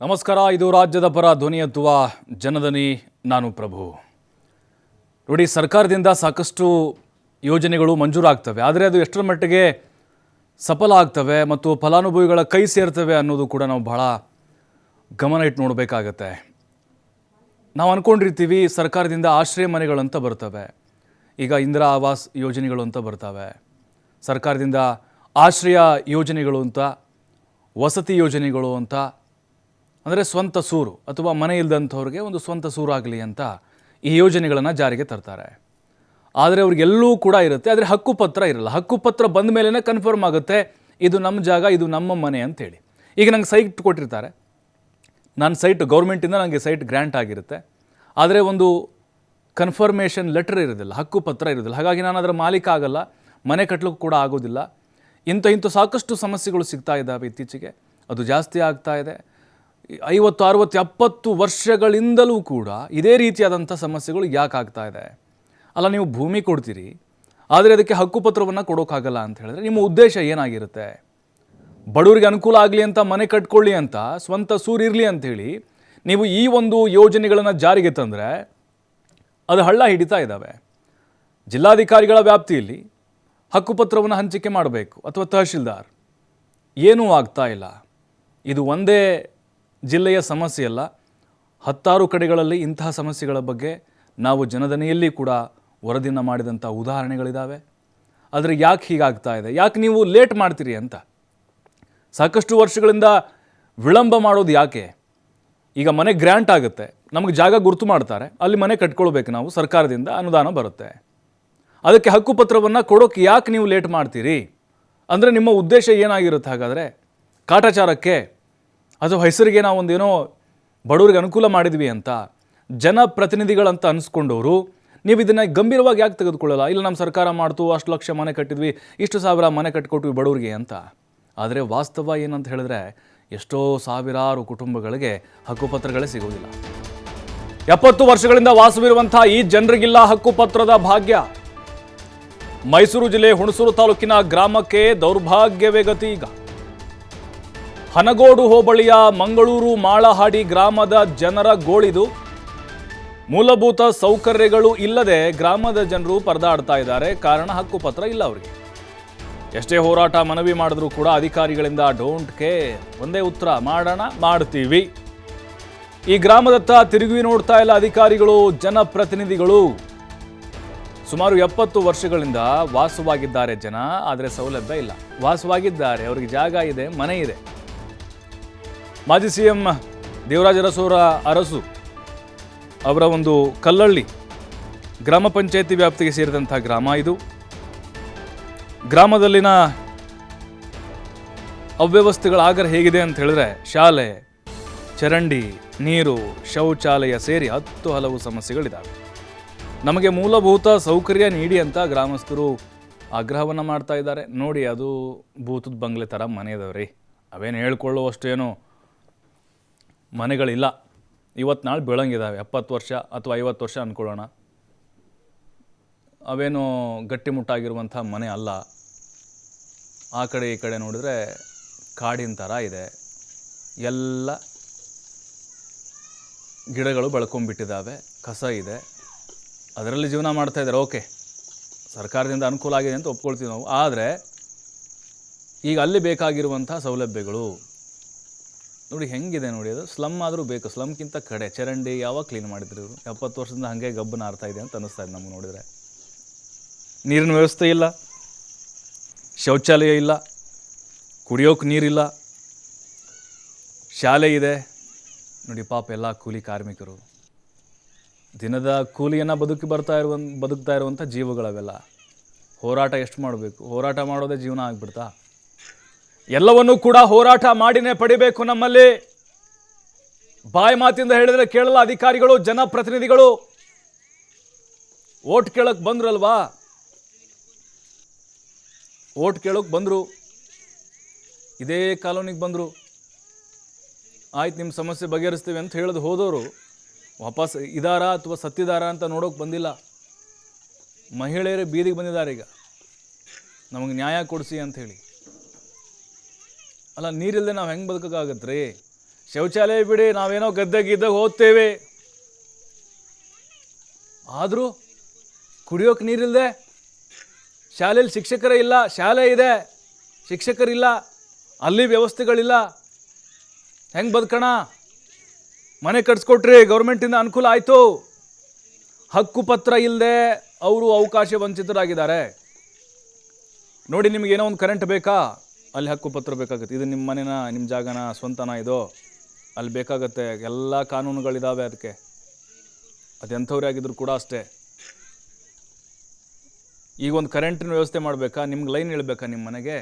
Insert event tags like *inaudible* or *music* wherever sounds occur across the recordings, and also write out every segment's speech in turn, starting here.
ನಮಸ್ಕಾರ, ಇದು ರಾಜ್ಯದ ಪರ ಧ್ವನಿ ಎತ್ತುವ ಜನದನಿ ನಾನು ಪ್ರಭು. ನೋಡಿ, ಸರ್ಕಾರದಿಂದ ಸಾಕಷ್ಟು ಯೋಜನೆಗಳು ಮಂಜೂರಾಗ್ತವೆ. ಆದರೆ ಅದು ಎಷ್ಟರ ಮಟ್ಟಿಗೆ ಸಫಲ ಆಗ್ತವೆ ಮತ್ತು ಫಲಾನುಭವಿಗಳ ಕೈ ಸೇರ್ತವೆ ಅನ್ನೋದು ಕೂಡ ನಾವು ಬಹಳ ಗಮನ ಇಟ್ಟು ನೋಡಬೇಕಾಗತ್ತೆ. ನಾವು ಅಂದ್ಕೊಂಡಿರ್ತೀವಿ ಸರ್ಕಾರದಿಂದ ಆಶ್ರಯ ಮನೆಗಳಂತ ಬರ್ತವೆ. ಈಗ ಇಂದಿರಾ ಆವಾಸ್ ಯೋಜನೆಗಳು ಅಂತ ಬರ್ತವೆ. ಸರ್ಕಾರದಿಂದ ಆಶ್ರಯ ಯೋಜನೆಗಳು ಅಂತ, ವಸತಿ ಯೋಜನೆಗಳು ಅಂತ ಅಂದರೆ ಸ್ವಂತ ಸೂರು ಅಥವಾ ಮನೆ ಇಲ್ಲದಂಥವ್ರಿಗೆ ಒಂದು ಸ್ವಂತ ಸೂರು ಆಗಲಿ ಅಂತ ಈ ಯೋಜನೆಗಳನ್ನು ಜಾರಿಗೆ ತರ್ತಾರೆ. ಆದರೆ ಅವ್ರಿಗೆಲ್ಲೂ ಕೂಡ ಇರುತ್ತೆ, ಆದರೆ ಹಕ್ಕುಪತ್ರ ಇರಲ್ಲ. ಹಕ್ಕುಪತ್ರ ಬಂದ ಮೇಲೇ ಕನ್ಫರ್ಮ್ ಆಗುತ್ತೆ, ಇದು ನಮ್ಮ ಜಾಗ, ಇದು ನಮ್ಮ ಮನೆ ಅಂತೇಳಿ ಈಗ ನಂಗೆ ಸೈಟ್ ಕೊಟ್ಟಿರ್ತಾರೆ. ನಾನು ಸೈಟ್ ಗೌರ್ಮೆಂಟಿಂದ ನನಗೆ ಸೈಟ್ ಗ್ರ್ಯಾಂಟ್ ಆಗಿರುತ್ತೆ. ಆದರೆ ಒಂದು ಕನ್ಫರ್ಮೇಷನ್ ಲೆಟರ್ ಇರೋದಿಲ್ಲ ಹಕ್ಕುಪತ್ರ ಇರೋದಿಲ್ಲ. ಹಾಗಾಗಿ ನಾನು ಅದರ ಮಾಲೀಕ ಆಗಲ್ಲ, ಮನೆ ಕಟ್ಟಲಿಕ್ಕೂ ಕೂಡ ಆಗೋದಿಲ್ಲ. ಇಂಥ ಇಂಥ ಸಾಕಷ್ಟು ಸಮಸ್ಯೆಗಳು ಸಿಗ್ತಾ ಇದ್ದಾವೆ ಇತ್ತೀಚೆಗೆ. ಅದು ಜಾಸ್ತಿ ಆಗ್ತಾ ಇದೆ. ಐವತ್ತು, ಅರುವತ್ತು, ಎಪ್ಪತ್ತು ವರ್ಷಗಳಿಂದಲೂ ಕೂಡ ಇದೇ ರೀತಿಯಾದಂಥ ಸಮಸ್ಯೆಗಳು ಯಾಕೆ ಆಗ್ತಾ ಇದೆ? ಅಲ್ಲ, ನೀವು ಭೂಮಿ ಕೊಡ್ತೀರಿ, ಆದರೆ ಅದಕ್ಕೆ ಹಕ್ಕುಪತ್ರವನ್ನು ಕೊಡೋಕ್ಕಾಗಲ್ಲ ಅಂತ ಹೇಳಿದ್ರೆ ನಿಮ್ಮ ಉದ್ದೇಶ ಏನಾಗಿರುತ್ತೆ? ಬಡವರಿಗೆ ಅನುಕೂಲ ಆಗಲಿ ಅಂತ ಮನೆ ಕಟ್ಕೊಳ್ಳಿ ಅಂತ, ಸ್ವಂತ ಸೂರಿರಲಿ ಅಂಥೇಳಿ ನೀವು ಈ ಒಂದು ಯೋಜನೆಗಳನ್ನು ಜಾರಿಗೆ ತಂದರೆ ಅದು ಹಳ್ಳ ಹಿಡಿತಾ ಇದ್ದಾವೆ. ಜಿಲ್ಲಾಧಿಕಾರಿಗಳ ವ್ಯಾಪ್ತಿಯಲ್ಲಿ ಹಕ್ಕುಪತ್ರವನ್ನು ಹಂಚಿಕೆ ಮಾಡಬೇಕು ಅಥವಾ ತಹಶೀಲ್ದಾರ್. ಏನೂ ಆಗ್ತಾ ಇಲ್ಲ. ಇದು ಒಂದೇ ಜಿಲ್ಲೆಯ ಸಮಸ್ಯೆಯಲ್ಲ, ಹತ್ತಾರು ಕಡೆಗಳಲ್ಲಿ ಇಂತಹ ಸಮಸ್ಯೆಗಳ ಬಗ್ಗೆ ನಾವು ಜನದನೆಯಲ್ಲಿ ಕೂಡ ವರದಿಯನ್ನು ಮಾಡಿದಂಥ ಉದಾಹರಣೆಗಳಿದ್ದಾವೆ ಆದರೆ ಯಾಕೆ ಹೀಗಾಗ್ತಾ ಇದೆ? ಯಾಕೆ ನೀವು ಲೇಟ್ ಮಾಡ್ತೀರಿ ಅಂತ? ಸಾಕಷ್ಟು ವರ್ಷಗಳಿಂದ ವಿಳಂಬ ಮಾಡೋದು ಯಾಕೆ? ಈಗ ಮನೆ ಗ್ರ್ಯಾಂಟ್ ಆಗುತ್ತೆ, ನಮಗೆ ಜಾಗ ಗುರುತು ಮಾಡ್ತಾರೆ, ಅಲ್ಲಿ ಮನೆ ಕಟ್ಕೊಳ್ಬೇಕು ನಾವು, ಸರ್ಕಾರದಿಂದ ಅನುದಾನ ಬರುತ್ತೆ. ಅದಕ್ಕೆ ಹಕ್ಕುಪತ್ರವನ್ನು ಕೊಡೋಕೆ ಯಾಕೆ ನೀವು ಲೇಟ್ ಮಾಡ್ತೀರಿ? ಅಂದರೆ ನಿಮ್ಮ ಉದ್ದೇಶ ಏನಾಗಿರುತ್ತೆ ಹಾಗಾದರೆ, ಕಾಟಾಚಾರಕ್ಕೆ ಅಥವಾ ಹೆಸರಿಗೆ ನಾವು ಒಂದೇನೋ ಬಡವರಿಗೆ ಅನುಕೂಲ ಮಾಡಿದ್ವಿ ಅಂತ ಜನಪ್ರತಿನಿಧಿಗಳಂತ ಅನಿಸ್ಕೊಂಡವರು, ನೀವು ಇದನ್ನು ಗಂಭೀರವಾಗಿ ಯಾಕೆ ತೆಗೆದುಕೊಳ್ಳಲ್ಲ? ಇಲ್ಲ ನಮ್ಮ ಸರ್ಕಾರ ಮಾಡ್ತು, ಅಷ್ಟು ಲಕ್ಷ ಮನೆ ಕಟ್ಟಿದ್ವಿ, ಇಷ್ಟು ಸಾವಿರ ಮನೆ ಕಟ್ಟಿಕೊಟ್ವಿ ಬಡವರಿಗೆ ಅಂತ. ಆದರೆ ವಾಸ್ತವ ಏನಂತ ಹೇಳಿದ್ರೆ, ಎಷ್ಟೋ ಸಾವಿರಾರು ಕುಟುಂಬಗಳಿಗೆ ಹಕ್ಕುಪತ್ರಗಳೇ ಸಿಗುವುದಿಲ್ಲ. ಎಪ್ಪತ್ತು ವರ್ಷಗಳಿಂದ ವಾಸವಿರುವಂತಹ ಈ ಜನರಿಗಿಲ್ಲ ಹಕ್ಕುಪತ್ರದ ಭಾಗ್ಯ. ಮೈಸೂರು ಜಿಲ್ಲೆ ಹುಣಸೂರು ತಾಲೂಕಿನ ಗ್ರಾಮಕ್ಕೆ ದೌರ್ಭಾಗ್ಯವೇ ಗತಿ ಈಗ. ಹನಗೋಡು ಹೋಬಳಿಯ ಮಂಗಳೂರು ಮಾಳಹಾಡಿ ಗ್ರಾಮದ ಜನರ ಗೋಳಿದು ಮೂಲಭೂತ ಸೌಕರ್ಯಗಳು ಇಲ್ಲದೆ ಗ್ರಾಮದ ಜನರು ಪರದಾಡ್ತಾ ಇದ್ದಾರೆ. ಕಾರಣ ಹಕ್ಕುಪತ್ರ ಇಲ್ಲ ಅವರಿಗೆ. ಎಷ್ಟೇ ಹೋರಾಟ ಮನವಿ ಮಾಡಿದ್ರೂ ಕೂಡ ಅಧಿಕಾರಿಗಳಿಂದ ಡೋಂಟ್ ಕೇರ್, ಒಂದೇ ಉತ್ತರ ಮಾಡೋಣ, ಮಾಡ್ತೀವಿ. ಈ ಗ್ರಾಮದತ್ತ ತಿರುಗಿ ನೋಡ್ತಾ ಇಲ್ಲ ಅಧಿಕಾರಿಗಳು, ಜನಪ್ರತಿನಿಧಿಗಳು. ಸುಮಾರು ಎಪ್ಪತ್ತು ವರ್ಷಗಳಿಂದ ವಾಸವಾಗಿದ್ದಾರೆ ಜನ, ಆದರೆ ಸೌಲಭ್ಯ ಇಲ್ಲ. ವಾಸವಾಗಿದ್ದಾರೆ, ಅವರಿಗೆ ಜಾಗ ಇದೆ, ಮನೆ ಇದೆ. ಮಾಜಿ ಸಿ ಎಂ ದೇವರಾಜ ಅರಸೋರ ಅರಸು ಅವರ ಒಂದು ಕಲ್ಲಳ್ಳಿ ಗ್ರಾಮ ಪಂಚಾಯಿತಿ ವ್ಯಾಪ್ತಿಗೆ ಸೇರಿದಂಥ ಗ್ರಾಮ ಇದು. ಗ್ರಾಮದಲ್ಲಿನ ಅವ್ಯವಸ್ಥೆಗಳ ಆಗರ ಹೇಗಿದೆ ಅಂತ ಹೇಳಿದ್ರೆ ಶಾಲೆ, ಚರಂಡಿ, ನೀರು, ಶೌಚಾಲಯ ಸೇರಿ ಹತ್ತು ಹಲವು ಸಮಸ್ಯೆಗಳಿದ್ದಾವೆ ನಮಗೆ ಮೂಲಭೂತ ಸೌಕರ್ಯ ನೀಡಿ ಅಂತ ಗ್ರಾಮಸ್ಥರು ಆಗ್ರಹವನ್ನು ಮಾಡ್ತಾ ಇದ್ದಾರೆ. ನೋಡಿ, ಅದು ಭೂತದ ಬಂಗ್ಲೆ ಥರ ಮನೆಯದವ್ರಿ ಅವೇನು ಹೇಳ್ಕೊಳ್ಳುವಷ್ಟು ಏನು ಮನೆಗಳಿಲ್ಲ. ಇವತ್ತು ನಾಳೆ ಬೀಳಂಗಿದ್ದಾವೆ ಎಪ್ಪತ್ತು ವರ್ಷ ಅಥವಾ ಐವತ್ತು ವರ್ಷ ಅಂದ್ಕೊಳ್ಳೋಣ ಅವೇನು ಗಟ್ಟಿಮುಟ್ಟಾಗಿರುವಂಥ ಮನೆ ಅಲ್ಲ. ಆ ಕಡೆ ಈ ಕಡೆ ನೋಡಿದ್ರೆ ಕಾಡಿನ ಥರ ಇದೆ. ಎಲ್ಲ ಗಿಡಗಳು ಬೆಳ್ಕೊಂಬಿಟ್ಟಿದ್ದಾವೆ ಕಸ ಇದೆ. ಅದರಲ್ಲಿ ಜೀವನ ಮಾಡ್ತಾ ಇದ್ದಾರೆ. ಓಕೆ. ಸರ್ಕಾರದಿಂದ ಅನುಕೂಲ ಆಗಿದೆ ಅಂತ ಒಪ್ಕೊಳ್ತೀವಿ ನಾವು. ಆದರೆ ಈಗ ಅಲ್ಲಿ ಬೇಕಾಗಿರುವಂಥ ಸೌಲಭ್ಯಗಳು ನೋಡಿ ಹೆಂಗಿದೆ ನೋಡಿ ಅದು. ಸ್ಲಮ್ ಆದರೂ ಬೇಕು. ಸ್ಲಮ್ಗಿಂತ ಕಡೆ. ಚರಂಡಿ ಯಾವಾಗ ಕ್ಲೀನ್ ಮಾಡಿದ್ರು ಇವರು? ಎಪ್ಪತ್ತು ವರ್ಷದಿಂದ ಹಾಗೆ ಗಬ್ಬನ ಆರ್ತಾ ಇದೆ ಅಂತ ಅನ್ನಿಸ್ತಾ ಇದೆ ನಮ್ಗೆ ನೋಡಿದರೆ. ನೀರಿನ ವ್ಯವಸ್ಥೆ ಇಲ್ಲ. ಶೌಚಾಲಯ ಇಲ್ಲ. ಕುಡಿಯೋಕೆ ನೀರಿಲ್ಲ. ಶಾಲೆ ಇದೆ. ನೋಡಿ ಪಾಪ ಎಲ್ಲ ಕೂಲಿ ಕಾರ್ಮಿಕರು. ದಿನದ ಕೂಲಿಯನ್ನು ಬದುಕಿ ಬರ್ತಾ ಇರುವ ಬದುಕ್ತಾ ಇರುವಂಥ ಜೀವಗಳವೆಲ್ಲ. ಹೋರಾಟ ಎಷ್ಟು ಮಾಡಬೇಕು? ಹೋರಾಟ ಮಾಡೋದೇ ಜೀವನ ಆಗ್ಬಿಡ್ತಾ? ಎಲ್ಲವನ್ನೂ ಕೂಡ ಹೋರಾಟ ಮಾಡಿನೇ ಪಡಿಬೇಕು ನಮ್ಮಲ್ಲಿ. ಬಾಯಿ ಮಾತಿಂದ ಹೇಳಿದ್ರೆ ಕೇಳಲ್ಲ ಅಧಿಕಾರಿಗಳು, ಜನಪ್ರತಿನಿಧಿಗಳು. ಓಟ್ ಕೇಳಕ್ ಬಂದ್ರಲ್ವಾ? ಓಟ್ ಕೇಳೋಕೆ ಬಂದರು. ಇದೇ ಕಾಲೋನಿಗೆ ಬಂದರು. ಆಯ್ತು ನಿಮ್ಮ ಸಮಸ್ಯೆ ಬಗೆಹರಿಸ್ತೀವಿ ಅಂತ ಹೇಳಿದ್ ಹೋದವರು ವಾಪಸ್ ಇದಾರಾ ಅಥವಾ ಸತ್ತಿದಾರಾ ಅಂತ ನೋಡೋಕೆ ಬಂದಿಲ್ಲ. ಮಹಿಳೆಯರೇ ಬೀದಿಗೆ ಬಂದಿದ್ದಾರೆ ಈಗ. ನಮಗೆ ನ್ಯಾಯ ಕೊಡಿಸಿ ಅಂಥೇಳಿ ಅಲ್ಲ ನೀರಿಲ್ಲದೆ ನಾವು ಹೆಂಗೆ ಬದುಕೋಕ್ಕಾಗತ್ತೆ ರೀ ಶೌಚಾಲಯ ಬಿಡಿ, ನಾವೇನೋ ಗದ್ದೆ ಗಿದ್ದಾಗ ಓದ್ತೇವೆ ಆದರೂ ಕುಡಿಯೋಕೆ ನೀರಿಲ್ಲದೆ ಶಾಲೆಯಲ್ಲಿ ಶಿಕ್ಷಕರೇ ಇಲ್ಲ, ಶಾಲೆ ಇದೆ, ಶಿಕ್ಷಕರಿಲ್ಲ, ಅಲ್ಲಿ ವ್ಯವಸ್ಥೆಗಳಿಲ್ಲ. ಹೆಂಗೆ ಬದುಕೋಣ? ಮನೆ ಕಟ್ಸ್ಕೊಟ್ರಿ ಗೌರ್ಮೆಂಟಿಂದ ಅನುಕೂಲ ಆಯಿತು. ಹಕ್ಕು ಪತ್ರ ಇಲ್ಲದೆ ಅವರು ಅವಕಾಶ ವಂಚಿತರಾಗಿದ್ದಾರೆ. ನೋಡಿ ನಿಮಗೇನೋ ಒಂದು ಕರೆಂಟ್ ಬೇಕಾ? ಅಲ್ಲಿ ಹಕ್ಕು ಪತ್ರ ಬೇಕಾಗುತ್ತೆ. ಇದು ನಿಮ್ಮ ಮನೆನ ನಿಮ್ಮ ಜಾಗನ ಸ್ವಂತನ ಇದು? ಅಲ್ಲಿ ಬೇಕಾಗತ್ತೆ. ಎಲ್ಲ ಕಾನೂನುಗಳಿದಾವೆ ಅದಕ್ಕೆ. ಅದೆಂಥವ್ರೇ ಆಗಿದ್ರು ಕೂಡ ಅಷ್ಟೇ. ಈಗ ಒಂದು ಕರೆಂಟಿನ ವ್ಯವಸ್ಥೆ ಮಾಡಬೇಕಾ? ನಿಮ್ಗೆ ಲೈನ್ ಇಳಬೇಕಾ ನಿಮ್ಮ ಮನೆಗೆ?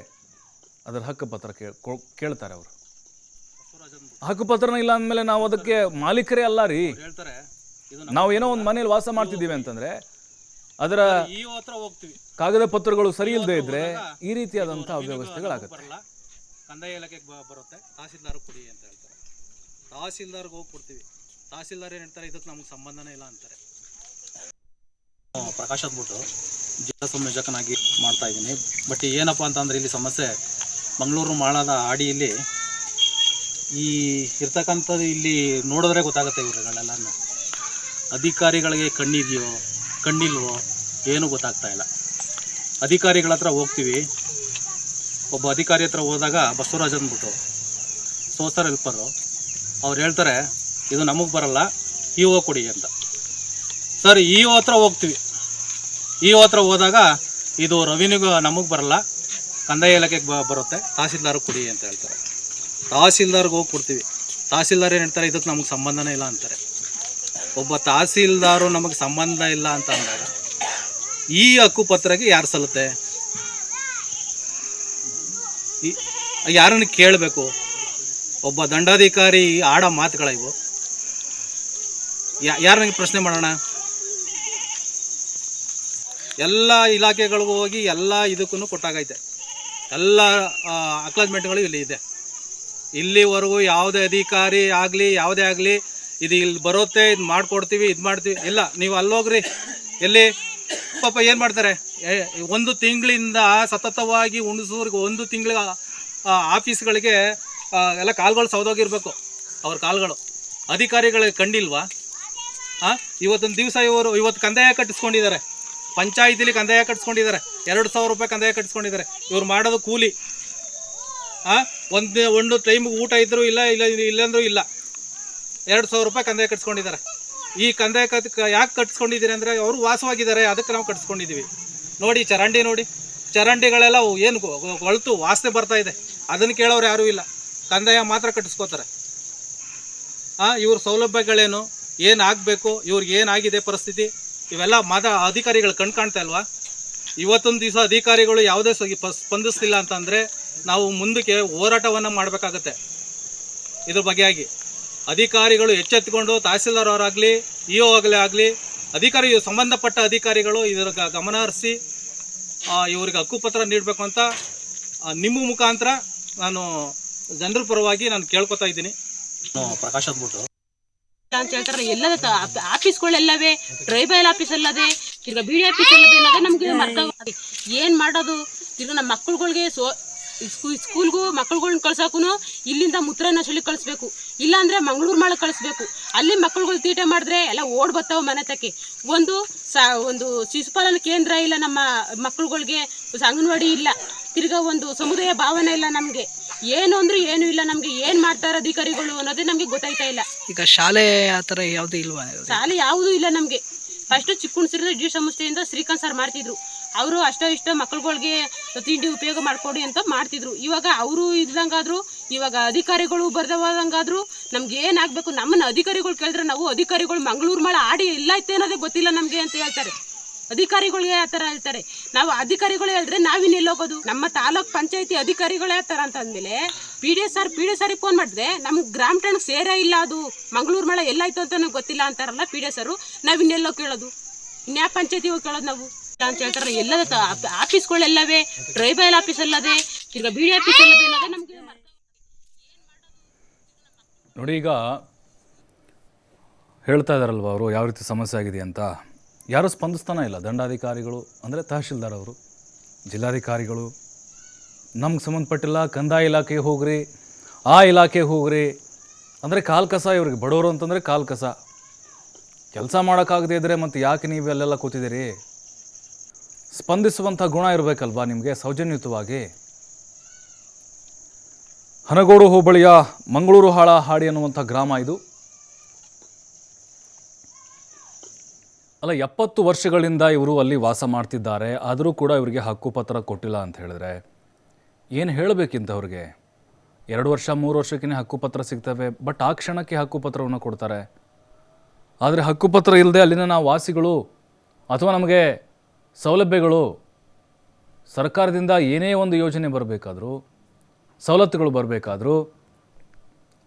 ಅದರ ಹಕ್ಕು ಪತ್ರ ಕೇಳ್ ಕೇಳ್ತಾರೆ ಅವರು. ಹಕ್ಕು ಪತ್ರನ ಇಲ್ಲ ಅಂದಮೇಲೆ ನಾವು ಅದಕ್ಕೆ ಮಾಲೀಕರೇ ಅಲ್ಲ ರೀ. ನಾವು ಏನೋ ಒಂದು ಮನೇಲಿ ವಾಸ ಮಾಡ್ತಿದ್ದೀವಿ ಅಂತಂದ್ರೆ ಅದರ ಹೋಗ್ತೀವಿ. ಕಾಗದ ಪತ್ರಗಳು ಸರಿ ಇಲ್ಲದೆ ಇದ್ರೆ ಈ ರೀತಿಯಾದಂತಹ ಅವ್ಯವಸ್ಥೆಗಳಾಗುತ್ತೆ ಬರಲ್ಲ. ಕಂದಾಯ ಇಲಾಖೆಗೆ ಬರುತ್ತೆ. ತಹಸೀಲ್ದಾರ್ ಕೊಡಿ ಅಂತ ಹೇಳ್ತಾರೆ. ತಹಸೀಲ್ದಾರ್ಗೆ ಹೋಗಿ ಕೊಡ್ತೀವಿ. ತಹಸೀಲ್ದಾರ್ ಏನ್ ಹೇಳ್ತಾರೆ? ಇದಕ್ಕೆ ನಮ್ಗೆ ಸಂಬಂಧನೇ ಇಲ್ಲ ಅಂತಾರೆ. ಪ್ರಕಾಶ್ ಅಂದ್ಬಿಟ್ಟು ಜಿಲ್ಲಾ ಸಂಯೋಜಕನಾಗಿ ಮಾಡ್ತಾ ಇದ್ದೀನಿ. ಬಟ್ ಏನಪ್ಪ ಅಂತಂದ್ರೆ ಇಲ್ಲಿ ಸಮಸ್ಯೆ ಮಂಗಳೂರು ಮಾಡದ ಆಡಿಯಲ್ಲಿ ಈ ಇರ್ತಕ್ಕಂಥದ್ದು ಇಲ್ಲಿ ನೋಡಿದ್ರೆ ಗೊತ್ತಾಗುತ್ತೆ ಇವರುಗಳೆಲ್ಲ ಅಧಿಕಾರಿಗಳಿಗೆ ಕಣ್ಣಿದೆಯೋ ಕಣ್ಣಿಲ್ವೋ ಏನೂ ಗೊತ್ತಾಗ್ತಾ ಇಲ್ಲ. ಅಧಿಕಾರಿಗಳ ಹತ್ರ ಹೋಗ್ತೀವಿ. ಒಬ್ಬ ಅಧಿಕಾರಿ ಹತ್ರ ಹೋದಾಗ ಬಸವರಾಜ್ ಅಂದ್ಬಿಟ್ಟು ಸೋಸರ್ ಹೆಲ್ಪರು ಅವ್ರು ಹೇಳ್ತಾರೆ, ಇದು ನಮಗೆ ಬರಲ್ಲ ಇ ಓ ಕೊಡಿ ಅಂತ. ಸರ್ ಇ ಒ ಹತ್ರ ಹೋಗ್ತೀವಿ. ಇ ಒ ಹತ್ರ ಹೋದಾಗ ಇದು ರೆವಿನ್ಯೂಗೆ ನಮಗೆ ಬರಲ್ಲ, ಕಂದಾಯ ಇಲಾಖೆಗೆ ಬ, ಬರುತ್ತೆ, ತಹಸೀಲ್ದಾರ್ಗೆ ಕೊಡಿ ಅಂತ ಹೇಳ್ತಾರೆ. ತಹಸೀಲ್ದಾರ್ಗೆ ಹೋಗಿ ಕೊಡ್ತೀವಿ. ತಹಸೀಲ್ದಾರ್ ಏನು ಹೇಳ್ತಾರೆ ಇದಕ್ಕೆ ನಮಗೆ ಸಂಬಂಧನೇ ಇಲ್ಲ ಅಂತಾರೆ. ಒಬ್ಬ ತಹಸೀಲ್ದಾರು ನಮಗೆ ಸಂಬಂಧ ಇಲ್ಲ ಅಂತ ಅಂದಾಗ ಈ ಹಕ್ಕುಪತ್ರಕ್ಕೆ ಯಾರು ಸಲ್ಲುತ್ತೆ? ಯಾರನ್ನು ಕೇಳಬೇಕು? ಒಬ್ಬ ದಂಡಾಧಿಕಾರಿ ಆಡೋ ಮಾತುಗಳ ಇವು ಯಾರನ್ನ ಪ್ರಶ್ನೆ ಮಾಡೋಣ? ಎಲ್ಲ ಇಲಾಖೆಗಳಿಗೂ ಹೋಗಿ ಎಲ್ಲ ಇದಕ್ಕೂ ಕೊಟ್ಟಾಗೈತೆ. ಎಲ್ಲ ಅಕ್ಲಾಜ್ಮೆಂಟ್ಗಳು ಇಲ್ಲಿ ಇದೆ. ಇಲ್ಲಿವರೆಗೂ ಯಾವುದೇ ಅಧಿಕಾರಿ ಆಗಲಿ, ಯಾವುದೇ ಆಗಲಿ ಇದು ಇಲ್ಲಿ ಬರುತ್ತೆ, ಇದು ಮಾಡ್ಕೊಡ್ತೀವಿ, ಇದು ಮಾಡ್ತೀವಿ. ಇಲ್ಲ, ನೀವು ಅಲ್ಲೋಗ್ರಿ ಎಲ್ಲಿ? ಪಾಪ ಏನು ಮಾಡ್ತಾರೆ? ಒಂದು ತಿಂಗಳಿಂದ ಸತತವಾಗಿ ಹುಣಸೂರಿಗೆ ಒಂದು ತಿಂಗಳ ಆಫೀಸ್ಗಳಿಗೆ ಎಲ್ಲ ಕಾಲುಗಳು ಸೌದೋಗಿರ್ಬೇಕು ಅವ್ರ ಕಾಲುಗಳು. ಅಧಿಕಾರಿಗಳಿಗೆ ಕಂಡಿಲ್ವಾ? ಹಾಂ ಇವತ್ತೊಂದು ದಿವಸ ಇವರು, ಇವತ್ತು ಕಂದಾಯ ಕಟ್ಟಿಸ್ಕೊಂಡಿದ್ದಾರೆ. ಪಂಚಾಯತಿಲಿ ಕಂದಾಯ ಕಟ್ಟಿಸ್ಕೊಂಡಿದ್ದಾರೆ. ಎರಡು ಸಾವಿರ ರೂಪಾಯಿ ಕಂದಾಯ ಕಟ್ಟಿಸ್ಕೊಂಡಿದ್ದಾರೆ. ಇವ್ರು ಮಾಡೋದು ಕೂಲಿ. ಹಾಂ ಒಂದು ಒಂದು ಟೈಮಿಗೆ ಊಟ ಇದ್ದರೂ ಇಲ್ಲ ಇಲ್ಲ, ಇಲ್ಲಂದ್ರೂ ಇಲ್ಲ. ಎರಡು ಸಾವಿರ ರೂಪಾಯಿ ಕಂದಾಯ ಕಟ್ಸ್ಕೊಂಡಿದ್ದಾರೆ. ಈ ಕಂದಾಯ ಕತ್ ಯಾಕೆ ಕಟ್ಸ್ಕೊಂಡಿದ್ದೀರಿ ಅಂದರೆ ಅವರು ವಾಸವಾಗಿದ್ದಾರೆ, ಅದಕ್ಕೆ ನಾವು ಕಟ್ಸ್ಕೊಂಡಿದ್ದೀವಿ. ನೋಡಿ, ಚರಂಡಿ ನೋಡಿ. ಚರಂಡಿಗಳೆಲ್ಲ ಏನು ಹೊಳ್ತು ವಾಸನೆ ಬರ್ತಾ ಇದೆ. ಅದನ್ನು ಕೇಳೋರು ಯಾರೂ ಇಲ್ಲ. ಕಂದಾಯ ಮಾತ್ರ ಕಟ್ಟಿಸ್ಕೋತಾರೆ ಹಾಂ ಇವ್ರ ಸೌಲಭ್ಯಗಳೇನು, ಏನು ಆಗಬೇಕು, ಇವ್ರಿಗೆ ಏನಾಗಿದೆ ಪರಿಸ್ಥಿತಿ, ಇವೆಲ್ಲ ಮಾತಾ ಅಧಿಕಾರಿಗಳು ಕಣ್ ಕಾಣ್ತಾ ಇಲ್ವಾ? ಇವತ್ತೊಂದು ದಿವಸ ಅಧಿಕಾರಿಗಳು ಯಾವುದೇ ಸ್ಪಂದಿಸ್ತಿಲ್ಲ ಅಂತಂದರೆ ನಾವು ಮುಂದಕ್ಕೆ ಹೋರಾಟವನ್ನು ಮಾಡಬೇಕಾಗತ್ತೆ. ಇದ್ರ ಬಗೆಯಾಗಿ. ಅಧಿಕಾರಿಗಳು ಎಚ್ಚೆತ್ತುಕೊಂಡು ತಹಸೀಲ್ದಾರ್ ಅವರಾಗಲಿ ಇ ಒ ಆಗಲೇ ಆಗಲಿ ಅಧಿಕಾರಿ ಸಂಬಂಧಪಟ್ಟ ಅಧಿಕಾರಿಗಳು ಇದರ ಗಮನ ಹರಿಸಿ ಆ, ಇವ್ರಿಗೆ ಹಕ್ಕುಪತ್ರ ನೀಡಬೇಕು ಅಂತ ನಿಮ್ಮ ಮುಖಾಂತರ ನಾನು ಜನರ ಪರವಾಗಿ ನಾನು ಕೇಳ್ಕೊತಾ ಇದ್ದೀನಿ. ಪ್ರಕಾಶ್ ಅಂದ್ಬಿಟ್ಟು. ಅಂತ ಹೇಳ್ತಾರೆ ಎಲ್ಲ ಆಫೀಸ್ಗಳೆಲ್ಲವೇ ಟ್ರೈಬಲ್ ಆಫೀಸ್ ಅಲ್ಲದೆ ಈಗ ಬಿ ಡಿ ಆಫೀಸ್ ಅಲ್ಲದೆ ನಮ್ಗೆ. ಏನ್ ಮಾಡೋದು? ಈಗ ನಮ್ಮ ಮಕ್ಕಳುಗಳಿಗೆ ಸೋ ಸ್ಕೂ- ಸ್ಕೂಲ್ಗೂ ಮಕ್ಕಳುಗಳನ್ನ ಕಳ್ಸಕ್ಕೂ ಇಲ್ಲಿಂದ ಮುತ್ರನ ಚಳಿ ಕಳಿಸ್ಬೇಕು. ಇಲ್ಲಾಂದ್ರೆ ಮಂಗಳೂರು ಮಾಳ ಕಳಿಸ್ಬೇಕು. ಅಲ್ಲಿ ಮಕ್ಕಳುಗಳು ತೀಟೆ ಮಾಡಿದ್ರೆ ಎಲ್ಲ ಓಡ್ ಬರ್ತಾವೆ ಮನೆ ತಕ್ಕೆ. ಒಂದು ಸಾ ಒಂದು ಶಿಶುಪಾಲನ ಕೇಂದ್ರ ಇಲ್ಲ ನಮ್ಮ ಮಕ್ಕಳುಗಳಿಗೆ ಅಂಗನವಾಡಿ ಇಲ್ಲ. ತಿರ್ಗಾ ಒಂದು ಸಮುದಾಯ ಭಾವನೆ ಇಲ್ಲ ನಮಗೆ. ಏನು ಅಂದ್ರೆ ಏನು ಇಲ್ಲ ನಮಗೆ. ಏನು ಮಾಡ್ತಾರೆ ಅಧಿಕಾರಿಗಳು ಅನ್ನೋದೇ ನಮಗೆ ಗೊತ್ತಾಯ್ತಾ ಇಲ್ಲ. ಈಗ ಶಾಲೆ ಆ ಥರ ಯಾವುದೂ ಇಲ್ವಾ ಶಾಲೆ ಯಾವುದೂ ಇಲ್ಲ ನಮಗೆ. ಫಸ್ಟ್ ಚಿಕ್ಕ ಹುಣಸೂರಿನ ಡಿ ಸಂಸ್ಥೆಯಿಂದ ಶ್ರೀಕಾಂತ್ ಸರ್ ಮಾಡ್ತಿದ್ರು. ಅವರು ಅಷ್ಟೋ ಇಷ್ಟೋ ಮಕ್ಕಳುಗಳಿಗೆ ತಿಂಡಿ ಉಪಯೋಗ ಮಾಡಿಕೊಡಿ ಅಂತ ಮಾಡ್ತಿದ್ರು. ಇವಾಗ ಅವರು ಇದ್ದಂಗಾದ್ರು, ಇವಾಗ ಅಧಿಕಾರಿಗಳು ಬರ್ದವಾದಂಗಾದ್ರು ನಮ್ಗೆ ಏನಾಗಬೇಕು? ನಮ್ಮನ್ನು ಅಧಿಕಾರಿಗಳು ಕೇಳಿದ್ರೆ ನಾವು ಅಧಿಕಾರಿಗಳು ಮಂಗಳೂರು ಮಳೆ ಆಡಿ ಇಲ್ಲ ಇತ್ತು ಅನ್ನೋದೇ ಗೊತ್ತಿಲ್ಲ ನಮಗೆ ಅಂತ ಹೇಳ್ತಾರೆ. ಅಧಿಕಾರಿಗಳಿಗೆ ಆ ಥರ ಹೇಳ್ತಾರೆ? ನಾವು ಅಧಿಕಾರಿಗಳು ಹೇಳಿದ್ರೆ ನಾವಿನ್ನೆಲ್ಲಿ ಹೋಗೋದು? ನಮ್ಮ ತಾಲೂಕ್ ಪಂಚಾಯತಿ ಅಧಿಕಾರಿಗಳೇ ಆ ಥರ ಅಂತ ಅಂದಮೇಲೆ P D S R P D S ಆರಿಗೆ phone ಮಾಡಿದ್ರೆ ನಮ್ಮ ಗ್ರಾಮ ಠಾಣಕ್ಕೆ ಸೇರೇ ಇಲ್ಲ ಅದು. ಮಂಗಳೂರು ಮಳೆ ಎಲ್ಲಾಯ್ತು ಅಂತ ನಮ್ಗೆ ಗೊತ್ತಿಲ್ಲ ಅಂತಾರಲ್ಲ ಪಿ ಡಿ ಎಸ್ ಆರು ನಾವಿನ್ನೆಲ್ಲೋ ಕೇಳೋದು? ಇನ್ಯಾ ಪಂಚಾಯತಿ ಹೋಗಿ ಕೇಳೋದು ನಾವು? ಅಂತ ಹೇಳ್ತಾರೆ. ಎಲ್ಲದ ಆಫೀಸ್ಗಳೆಲ್ಲವೇ, ಟ್ರೈಬಲ್ ಆಫೀಸ್ ಅಲ್ಲದೆ ಈಗ ಬಿ ಡಿ ಆಫೀಸ್ ಅಲ್ಲದೆ ನಮಗೆ ನೋಡಿ, ಈಗ ಹೇಳ್ತಾ ಇದ್ದಾರಲ್ವ ಅವರು, ಯಾವ ರೀತಿ ಸಮಸ್ಯೆ ಆಗಿದೆ ಅಂತ? ಯಾರೂ ಸ್ಪಂದಿಸ್ತಾನೆ ಇಲ್ಲ? ದಂಡಾಧಿಕಾರಿಗಳು, ಅಂದರೆ ತಹಶೀಲ್ದಾರ್ ಅವರು, ಜಿಲ್ಲಾಧಿಕಾರಿಗಳು. ನಮ್ಗೆ ಸಂಬಂಧಪಟ್ಟಿಲ್ಲ, ಕಂದಾಯ ಇಲಾಖೆಗೆ ಹೋಗ್ರಿ, ಆ ಇಲಾಖೆಗೆ ಹೋಗ್ರಿ. ಅಂದರೆ ಕಾಲ್ ಕಸ ಇವ್ರಿಗೆ, ಬಡವರು ಅಂತಂದರೆ ಕಾಲ್ ಕಸ. ಕೆಲಸ ಮಾಡೋಕ್ಕಾಗದೇ ಇದ್ದರೆ ಮತ್ತು ಯಾಕೆ ನೀವು ಅಲ್ಲೆಲ್ಲ ಕೂತಿದ್ದೀರಿ? ಸ್ಪಂದಿಸುವಂಥ ಗುಣ ಇರಬೇಕಲ್ವಾ ನಿಮಗೆ? ಸೌಜನ್ಯಯುತವಾಗಿ ಹನಗೋಡು ಹೋಬಳಿಯ ಮಂಗಳೂರು ಹಾಳ ಹಾಡಿ ಅನ್ನುವಂಥ ಗ್ರಾಮ ಇದು. ಅಲ್ಲ, ಎಪ್ಪತ್ತು ವರ್ಷಗಳಿಂದ ಇವರು ಅಲ್ಲಿ ವಾಸ ಮಾಡ್ತಿದ್ದಾರೆ. ಆದರೂ ಕೂಡ ಇವರಿಗೆ ಹಕ್ಕುಪತ್ರ ಕೊಟ್ಟಿಲ್ಲ ಅಂತ ಹೇಳಿದ್ರೆ ಏನು ಹೇಳಬೇಕಿಂತವ್ರಿಗೆ ಎರಡು ವರ್ಷ, ಮೂರು ವರ್ಷಕ್ಕೇ ಹಕ್ಕುಪತ್ರ ಸಿಗ್ತವೆ. ಬಟ್ ಆ ಕ್ಷಣಕ್ಕೆ ಹಕ್ಕುಪತ್ರವನ್ನು ಕೊಡ್ತಾರೆ. ಆದರೆ ಹಕ್ಕುಪತ್ರ ಇಲ್ಲದೆ ಅಲ್ಲಿನ ನಾವು ವಾಸಿಗಳು ಅಥವಾ ನಮಗೆ ಸೌಲಭ್ಯಗಳು ಸರ್ಕಾರದಿಂದ ಏನೇ ಒಂದು ಯೋಜನೆ ಬರಬೇಕಾದರೂ, ಸವಲತ್ತುಗಳು ಬರಬೇಕಾದರೂ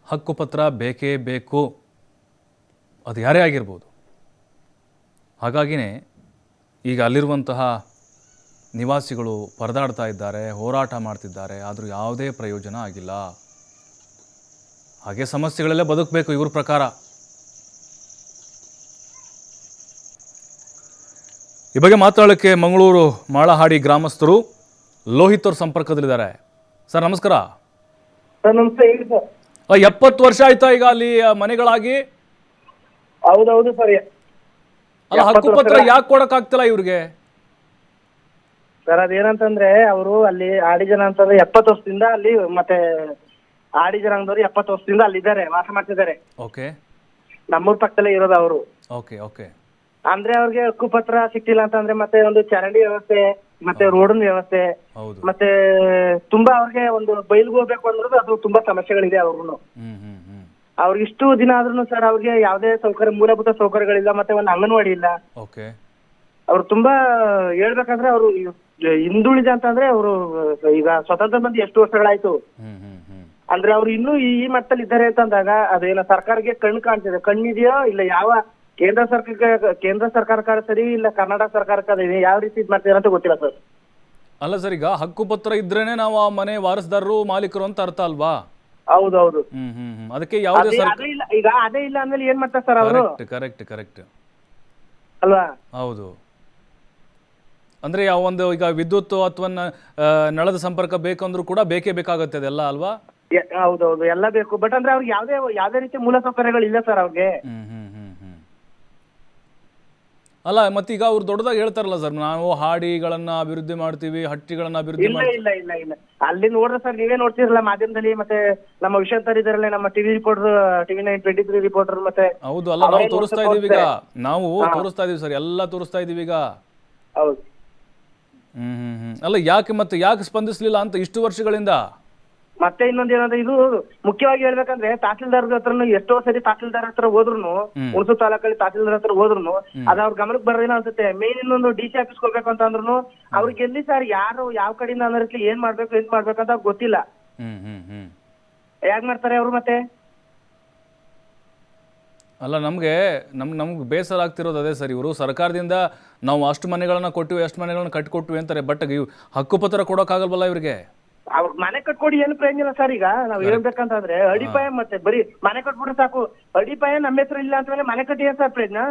ಹಕ್ಕುಪತ್ರ ಬೇಕೇ ಬೇಕು. ಅದು ಯಾರೇ ಆಗಿರ್ಬೋದು. ಹಾಗಾಗಿಯೇ ಈಗ ಅಲ್ಲಿರುವಂತಹ ನಿವಾಸಿಗಳು ಪರದಾಡ್ತಾ ಇದ್ದಾರೆ, ಹೋರಾಟ ಮಾಡ್ತಿದ್ದಾರೆ, ಆದರೂ ಯಾವುದೇ ಪ್ರಯೋಜನ ಆಗಿಲ್ಲ. ಹಾಗೆ ಸಮಸ್ಯೆಗಳಲ್ಲೇ ಬದುಕಬೇಕು ಇವ್ರ ಪ್ರಕಾರ. ಈ ಬಗ್ಗೆ ಮಾತಾಡೋಕ್ಕೆ ಮಂಗಳೂರು ಮಾಳಹಾಡಿ ಗ್ರಾಮಸ್ಥರು ಲೋಹಿತ್ ಅವ್ರ ಸಂಪರ್ಕದಲ್ಲಿದ್ದಾರೆ. ಸರ್ ನಮಸ್ಕಾರ. ಸರ್ ನಮಸ್ತೆ. ಹೇಳಿ ಸರ್. ಆ, ಎಪ್ಪತ್ತು ವರ್ಷ ಆಯ್ತಾ ಈಗ ಅಲ್ಲಿ ಆ, ಮನೆಗಳಾಗಿ? ಹೌದೌದು ಸರ್. ಅಲ್ಲ ಹಕ್ಕುಪತ್ರ ಯಾಕೆ ಕೊಡಕ್ಕಾಗ್ತಿಲ್ಲ ಇವ್ರಿಗೆ? ಸರ್ ಅದೇನಂತಂದ್ರೆ ಅವರು ಅಲ್ಲಿ ಆಡಿ ಜನ ಅಂತಂದ್ರೆ ಎಪ್ಪತ್ತು ವರ್ಷದಿಂದ ಅಲ್ಲಿ ಮತ್ತೆ ಆಡಿ ಜನಾಂಗದವರು ಎಪ್ಪತ್ತು ವರ್ಷದಿಂದ ಅಲ್ಲಿದ್ದಾರೆ ವಾಸ ಮಾಡ್ತಿದ್ದಾರೆ. ಓಕೆ. ನಮ್ಮೂರ್ ಪಕ್ಕದಲ್ಲೇ ಇರೋದು ಅವರು. Okay okay. ಅಂದ್ರೆ ಅವ್ರಿಗೆ ಹಕ್ಕುಪತ್ರ ಸಿಕ್ತಿಲ್ಲ ಅಂತಂದ್ರೆ ಮತ್ತೆ ಒಂದು ಚರಂಡಿ ವ್ಯವಸ್ಥೆ ಮತ್ತೆ ರೋಡಿನ ವ್ಯವಸ್ಥೆ ಹೌದು. ಮತ್ತೆ ತುಂಬಾ ಅವ್ರಿಗೆ ಒಂದು ಬೈಲ್ಗೆ ಹೋಗ್ಬೇಕು ಅಂದ್ರೆ ಅದು ತುಂಬಾ ಸಮಸ್ಯೆಗಳಿದೆ ಅವ್ರು ಹ್ಮ್ ಹ್ಮ್ ಹ್ಮ್. ಅವ್ರಿಗೆ ಇಷ್ಟು ದಿನ ಆದ್ರೂ ಸರ್ ಅವ್ರಿಗೆ ಯಾವುದೇ ಸೌಕರ್ಯ ಮೂಲಭೂತ ಸೌಕರ್ಯಗಳಿಲ್ಲ ಮತ್ತೆ ಒಂದು ಅಂಗನವಾಡಿ ಇಲ್ಲ. ಓಕೆ. ಅವ್ರು ತುಂಬಾ ಹೇಳ್ಬೇಕಂದ್ರೆ ಅವರು ಹಿಂದುಳಿದ ಅಂತಂದ್ರೆ ಅವರು ಈಗ ಸ್ವತಂತ್ರ ಬಂದು ಎಷ್ಟು ವರ್ಷಗಳಾಯ್ತು. ಹ್ಮ್ ಹ್ಮ್ ಹ್ಮ್. ಅಂದ್ರೆ ಅವ್ರು ಇನ್ನೂ ಈ ಈ ಮಟ್ಟದಲ್ಲಿ ಇದ್ದಾರೆ ಅಂತಂದಾಗ ಅದೇನೋ ಸರ್ಕಾರಕ್ಕೆ ಕಣ್ಣು ಕಾಣ್ತಿದೆ. ಕಣ್ಣಿದೆಯೋ ಇಲ್ಲ ಯಾವ ಕೇಂದ್ರ ಸರ್ಕಾರ ಕೇಂದ್ರ ಸರ್ಕಾರಕ್ಕೆ ಸರಿ ಇಲ್ಲ ಕರ್ನಾಟಕ ಸರ್ಕಾರಕ್ಕೆ ಅದೇ ಯಾವ ರೀತಿ ಇದ್ ಮಾಡ್ತಿದಾರೆ ಅಂತ ಗೊತ್ತಿಲ್ಲ ಸರ್. ಅಲ್ಲ ಸರ್ ಈಗ ಹಕ್ಕುಪತ್ರ ಇದ್ರೇನೆ ನಾವು ಆ ಮನೆ ವಾರಸ್ದಾರರು ಮಾಲೀಕರು ಅಂತ ಅರ್ಥ ಅಲ್ವಾ? ಹೌದೌದು. ಹ್ಮ್ ಹ್ಮ್ ಹ್ಮ್. ಅದಕ್ಕೆ ಯಾವುದೇ ಅದೇ ಸರ್ ಅದೇ ಇಲ್ಲ ಈಗ ಅದೇ ಇಲ್ಲ ಅಂದ್ಮೇಲೆ ಏನ್ ಮಾಡ್ತಾರೆ ಸರ್ ಅವರು? ಕರೆಕ್ಟ್ ಕರೆಕ್ಟ್ ಕರೆಕ್ಟ್ ಅಲ್ವಾ? ಹೌದು. ಅಂದ್ರೆ ಯಾವ ಒಂದು ಈಗ ವಿದ್ಯುತ್ ಅಥವಾ ನಳದ ಸಂಪರ್ಕ ಬೇಕಂದ್ರೂ ಕೂಡ ಬೇಕೇ ಬೇಕಾಗುತ್ತೆ ಅದೆಲ್ಲ ಅಲ್ವಾ? ಹೌದೌದು. ಎಲ್ಲ ಬೇಕು. ಬಟ್ ಅಂದ್ರೆ ಅವ್ರಿಗೆ ಯಾವ್ದೇ ಯಾವ್ದೇ ರೀತಿ ಮೂಲ ಸೌಕರ್ಯಗಳು ಇಲ್ಲ ಸರ್ ಅವ್ರಿಗೆ. ಹ್ಮ್ ಹ್ಮ್. ಅಲ್ಲ ಮತ್ತೀಗ ಅವ್ರು ದೊಡ್ಡದಾಗಿ ಹೇಳ್ತಾರಲ್ಲ ಸರ್ ನಾವು ಹಾಡಿಗಳನ್ನ ಅಭಿವೃದ್ಧಿ ಮಾಡ್ತೀವಿ ಹಟ್ಟಿಗಳನ್ನ ಅಭಿವೃದ್ಧಿ ಇಲ್ಲ ಮಾಡ್ತೀವಿ. ಇಲ್ಲ ಇಲ್ಲ ಇಲ್ಲ. ಅಲ್ಲಿ ನೋಡ್ರೆ ಸರ್ ನೀವೇ ನೋಡ್ತೀರಲ್ಲ ಮಾಧ್ಯಮದಲ್ಲಿ ಮತ್ತೆ ನಮ್ಮ ವಿಷಯ ಇದಾರಲ್ಲ ನಮ್ಮ TV reporter TV nine twenty three reporter ಮತ್ತೆ ಹೌದು ಅಲ್ಲ ನಾವು ತೋರಿಸ್ತಾ ಇದೀವಿ ಈಗ. ನಾವು ತೋರಿಸ್ತಾ ಇದೀವಿ ಸರ್ ಎಲ್ಲ ತೋರಿಸ್ತಾ ಇದೀವಿ ಈಗ. ಹೌದು. ಹ್ಮ್ ಹ್ಮ್ ಹ್ಮ್. ಅಲ್ಲ ಯಾಕೆ ಮತ್ತೆ ಯಾಕೆ ಸ್ಪಂದಿಸ್ಲಿಲ್ಲ ಅಂತ ಇಷ್ಟು ವರ್ಷಗಳಿಂದ? ಮತ್ತೆ ಇನ್ನೊಂದ್ ಏನಂದ್ರೆ ಇದು ಮುಖ್ಯವಾಗಿ ಹೇಳ್ಬೇಕಂದ್ರೆ ತಹಸೀಲ್ದಾರ್ ಹತ್ರನು ಎಷ್ಟೋ ಸರಿ ತಹಸೀಲ್ದಾರ್ ಹತ್ರ ಹೋದ್ರು ಹುಣಸು ತಾಲೂಕಲ್ಲಿ ತಹಸೀಲ್ದಾರ್ ಹತ್ರ ಹೋದ್ರು ಅದ ಅವ್ರ ಗಮನಕ್ಕೆ ಬರೋದಿಲ್ಲ ಅನ್ಸುತ್ತೆ? ಮೇನ್ ಇನ್ನೊಂದು ಡಿ ಸಿ ಆಫೀಸ್ ಕೊಡ್ಬೇಕು ಅಂತ ಅಂದ್ರು ಅವ್ರಿಗೆ ಎಲ್ಲಿ ಸರ್ ಯಾರು ಯಾವ ಕಡೆಯಿಂದ ಅಂದ್ರೆ ಏನ್ ಮಾಡ್ಬೇಕು ಏನ್ ಮಾಡ್ಬೇಕಂತ ಅಂತ ಅವ್ರಿಗೆ ಗೊತ್ತಿಲ್ಲ. ಹ್ಮ್ ಹೇಗ್ ಮಾಡ್ತಾರೆ ಅವ್ರು ಮತ್ತೆ? ಅಲ್ಲ ನಮಗೆ ನಮ್ ನಮ್ಗೆ ಬೇಸರ ಆಗ್ತಿರೋದು ಅದೇ ಸರ್ ಇವರು. ಸರ್ಕಾರದಿಂದ ನಾವು ಅಷ್ಟು ಮನೆಗಳನ್ನ ಕೊಟ್ಟಿವಿ ಅಷ್ಟು ಮನೆಗಳನ್ನ ಕಟ್ಟಿಕೊಟ್ವಿ ಅಂತಾರೆ ಬಟ್ ಹಕ್ಕುಪತ್ರ ಕೊಡೋಕ್ಕಾಗಲ್ವಲ್ಲ ಇವ್ರಿಗೆ? ಅವ್ರ ಮನೆ ಕಟ್ಕೊಡಿ ಏನು ಪ್ರಯೋಜನ ಸರ್ ಈಗ. ನಾವ್ ಹೇಳ್ಬೇಕಂತಂದ್ರೆ ಅಡಿಪಾಯ ಮತ್ತೆ ಬರೀ ಮನೆ ಕಟ್ಬಿಟ್ರೆ ಸಾಕು. ಅಡಿಪಾಯ ನಮ್ಮ ಹೆಸರು ಇಲ್ಲ ಮೇಲೆ ಮನೆ ಕಟ್ಟಿ ಏನ್ ಸರ್ ಪ್ರಯೋಜನ?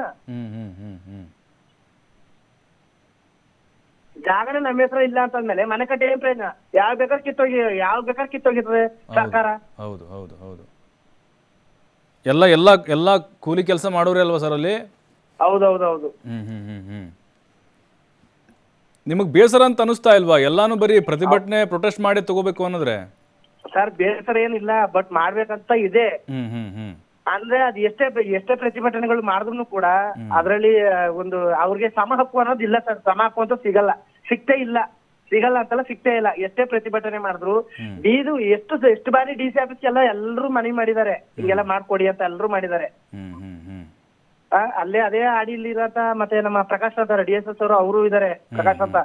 ಜಾಗನೇ ನಮ್ಮ ಹೆಸರು ಇಲ್ಲ ಅಂತಂದ್ಮೇಲೆ ಮನೆ ಕಟ್ಟಿ ಏನ್ ಪ್ರಯೋಜನ? ಯಾವ್ ಬೇಕಾದ್ರೆ ಕಿತ್ತೋಗಿ ಯಾವ್ ಬೇಕಾದ್ರೆ ಕಿತ್ತೋಗಿರ್ತದೆ ಸರ್ಕಾರ. ಹೌದು ಹೌದು ಹೌದು. ಎಲ್ಲ ಎಲ್ಲ ಎಲ್ಲ ಕೂಲಿ ಕೆಲಸ ಮಾಡೋರೇ ಅಲ್ವಾ ಸರ್ ಅಲ್ಲಿ? ಹೌದೌದೌದು. ಹ್ಮ್ ಹ್ಮ್ ಹ್ಮ್ ಹ್ಮ್. ನಿಮಗೆ ಬೇಸರ ಅಂತ ಅನಿಸ್ತಾ ಇಲ್ವಾ? ಎಲ್ಲಾನು ಬರೀ ಪ್ರತಿಭಟನೆ ಪ್ರೊಟೆಸ್ಟ್ ಮಾಡಿ ತಗೋಬೇಕು ಅನ್ನೋದ್ರೆ? ಸರ್ ಬೇಸರ ಏನಿಲ್ಲ ಬಟ್ ಮಾಡ್ಬೇಕಂತ ಇದೆ. ಹ್ಮ್ ಹ್ಮ್ ಹ್ಮ್. ಅಂದ್ರೆ ಅದ್ ಎಷ್ಟೇ ಎಷ್ಟೇ ಪ್ರತಿಭಟನೆಗಳು ಮಾಡಿದ್ರು ಕೂಡ ಅದ್ರಲ್ಲಿ ಒಂದು ಅವ್ರಿಗೆ ಸಮ ಹಕ್ಕು ಅನ್ನೋದು ಇಲ್ಲ ಸರ್. ಸಮ ಹಕ್ಕು ಅಂತ ಸಿಗಲ್ಲ. ಸಿಗ್ತೇ ಇಲ್ಲ. ಸಿಗಲ್ಲ ಅಂತಲ್ಲ ಸಿಗ್ತೇ ಇಲ್ಲ. ಎಷ್ಟೇ ಪ್ರತಿಭಟನೆ ಮಾಡಿದ್ರು ಇದು ಎಷ್ಟು ಎಷ್ಟು ಬಾರಿ ಡಿ ಸಿ ಆಫೀಸ್ ಎಲ್ಲ ಎಲ್ಲರೂ ಮನವಿ ಮಾಡಿದ್ದಾರೆ. ಹಿಂಗೆಲ್ಲ ಮಾಡ್ಕೊಡಿ ಅಂತ ಎಲ್ಲರೂ ಮಾಡಿದ್ದಾರೆ. ಹ್ಮ್. ಆ, ಅಲ್ಲೇ ಅದೇ ಆಡಿಲಿ ಇರತ್ತ ಮತ್ತೆ ನಮ್ಮ ಪ್ರಕಾಶ್ ಅಂತಾರೆ ಡಿ ಎಸ್ ಎಸ್ ಅವರು ಅವರು ಇದಾರೆ ಪ್ರಕಾಶ್ ಅಂತ.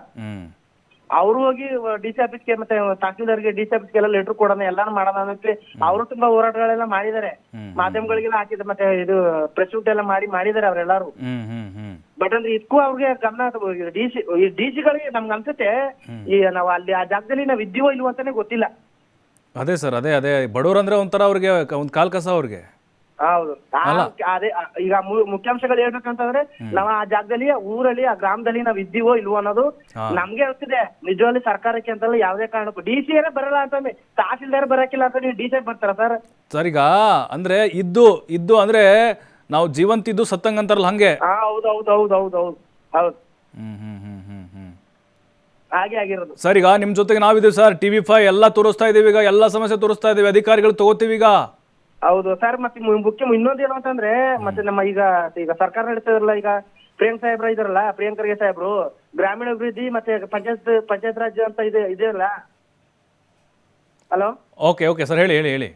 ಅವ್ರು ಅವರು ಹೋಗಿ ಡಿ ಸಿ ಆಫೀಸ್ಗೆ ಮತ್ತೆ ತಹಸೀಲ್ದಾರ್ಗೆ ಡಿ ಸಿ ಆಫೀಸ್ಗೆಲ್ಲ ಲೆಟರ್ ಕೊಡೋಣ ಎಲ್ಲಾನು ಮಾಡೋಣ ಅನ್ನೋಕೆ ಅವರು ತುಂಬಾ ಹೋರಾಟಗಳೆಲ್ಲ ಮಾಡಿದ್ದಾರೆ. ಹ್ಮ್. ಮಾಧ್ಯಮಗಳಿಗೆಲ್ಲ ಹಾಕಿದ ಮತ್ತೆ ಇದು ಪ್ರೆಸ್ ಎಲ್ಲ ಮಾಡಿ ಮಾಡಿದ್ದಾರೆ ಅವರೆಲ್ಲರೂ. ಹ್ಮ್ ಹ್ಮ್ ಹ್ಮ್. ಬಟ್ ಅಂದ್ರೆ ಇದಕ್ಕೂ ಅವ್ರಿಗೆ ಗಮನ ಡಿ ಸಿ ಈ ಡಿ ಸಿಗಳಿಗೆ ನಮ್ಗೆ ಅನ್ಸುತ್ತೆ ಈ ನಾವು ಅಲ್ಲಿ ಆ ಜಾಗದಲ್ಲಿ ನಾವು ಇದ್ದೀವೋ ಇಲ್ವೋ ಅಂತಾನೆ ಗೊತ್ತಿಲ್ಲ. ಅದೇ ಸರ್ ಅದೇ ಅದೇ. ಬಡವ್ರು ಅಂದ್ರೆ ಒಂಥರ ಅವ್ರಿಗೆ ಒಂದ್ ಕಾಲ್ ಕಸ ಅವ್ರಿಗೆ. ಹೌದು. ಆ- ಅದೇ ಆ, ಈಗ ಮು- ಮುಖ್ಯಾಂಶಗಳು ಹೇಳ್ಬೇಕಂತಂದ್ರೆ ನಾವ್ ಆ ಜಾಗದಲ್ಲಿ ಊರಲ್ಲಿ ಆ ಗ್ರಾಮದಲ್ಲಿ ನಾವ್ ಇದ್ದೀವೋ ಇಲ್ವೋ ಅನ್ನೋದು ಹಾ. ನಮ್ಗೆ ಗೊತ್ತಿದೆ. ನಿಜವಾಗ್ಲಿ ಸರ್ಕಾರಕ್ಕೆ ಅಂತಲ್ಲ ಯಾವ್ದೇ ಕಾರಣಕ್ಕೂ. ಡಿ ಸಿ ಬರಲ್ಲ ಅಂತ ತಹಸೀಲ್ದಾರ್ ಬರಕಿಲ್ಲ ಅಂತ ನೀವು ಡಿ ಸಿ ಬರ್ತಾರ ಸರ್? ಸರ್ ಈಗ ಅಂದ್ರೆ ಇದ್ದು ಇದ್ದು ಅಂದ್ರೆ ನಾವು ಜೀವಂತ ಇದ್ದು ಸತ್ತಂಗ್ ಅಂತಾರಲ್ಲ ಹಂಗೆ? ಹಾ ಹೌದು ಹೌದು ಹೌದು ಹೌದು ಹೌದು. ಹೌದು. ಹ್ಮ್ ಹ್ಮ್ ಹ್ಮ್ ಹ್ಮ್ ಹ್ಮ್. ಹಾಗೆ ಆಗಿರೋದು. ಸರ್ ಈಗ ನಿಮ್ಮ ಜೊತೆಗೆ ನಾವಿದ್ದೀವಿ ಸರ್. ಟಿವಿ ಫೈ ಎಲ್ಲ ತೋರಿಸ್ತಾ ಇದೀವಿ ಈಗ. ಎಲ್ಲ ಸಮಸ್ಯೆ ತೋರಿಸ್ತಾ ಇದೀವಿ. ಅಧಿಕಾರಿಗಳು ತಗೋತೀವಿ ಈಗ. ಹೌದು. ಸರ್ ಮತ್ತೆ ಮುಖ್ಯ ಇನ್ನೊಂದ್ ಏನು ಅಂತಂದ್ರೆ ಮತ್ತೆ ನಮ್ಮ ಈಗ ಈಗ ಸರ್ಕಾರ ನಡೀತದಲ್ಲ ಈಗ ಪ್ರಿಯಾಂಕ್ ಸಾಹೇಬ್ರ ಇದಾರಲ್ಲ ಪ್ರಿಯಾಂಕ್ ಖರ್ಗೆ ಸಾಹೇಬ್ರು ಗ್ರಾಮೀಣ ಅಭಿವೃದ್ಧಿ ಮತ್ತೆ ಪಂಚಾಯತ್ ಪಂಚಾಯತ್ ರಾಜ್ ಅಂತ ಇದೆ ಇದೆಯಲ್ಲ? ಹಲೋ ಓಕೆ ಓಕೆ ಸರ್ ಹೇಳಿ ಹೇಳಿ ಹೇಳಿ.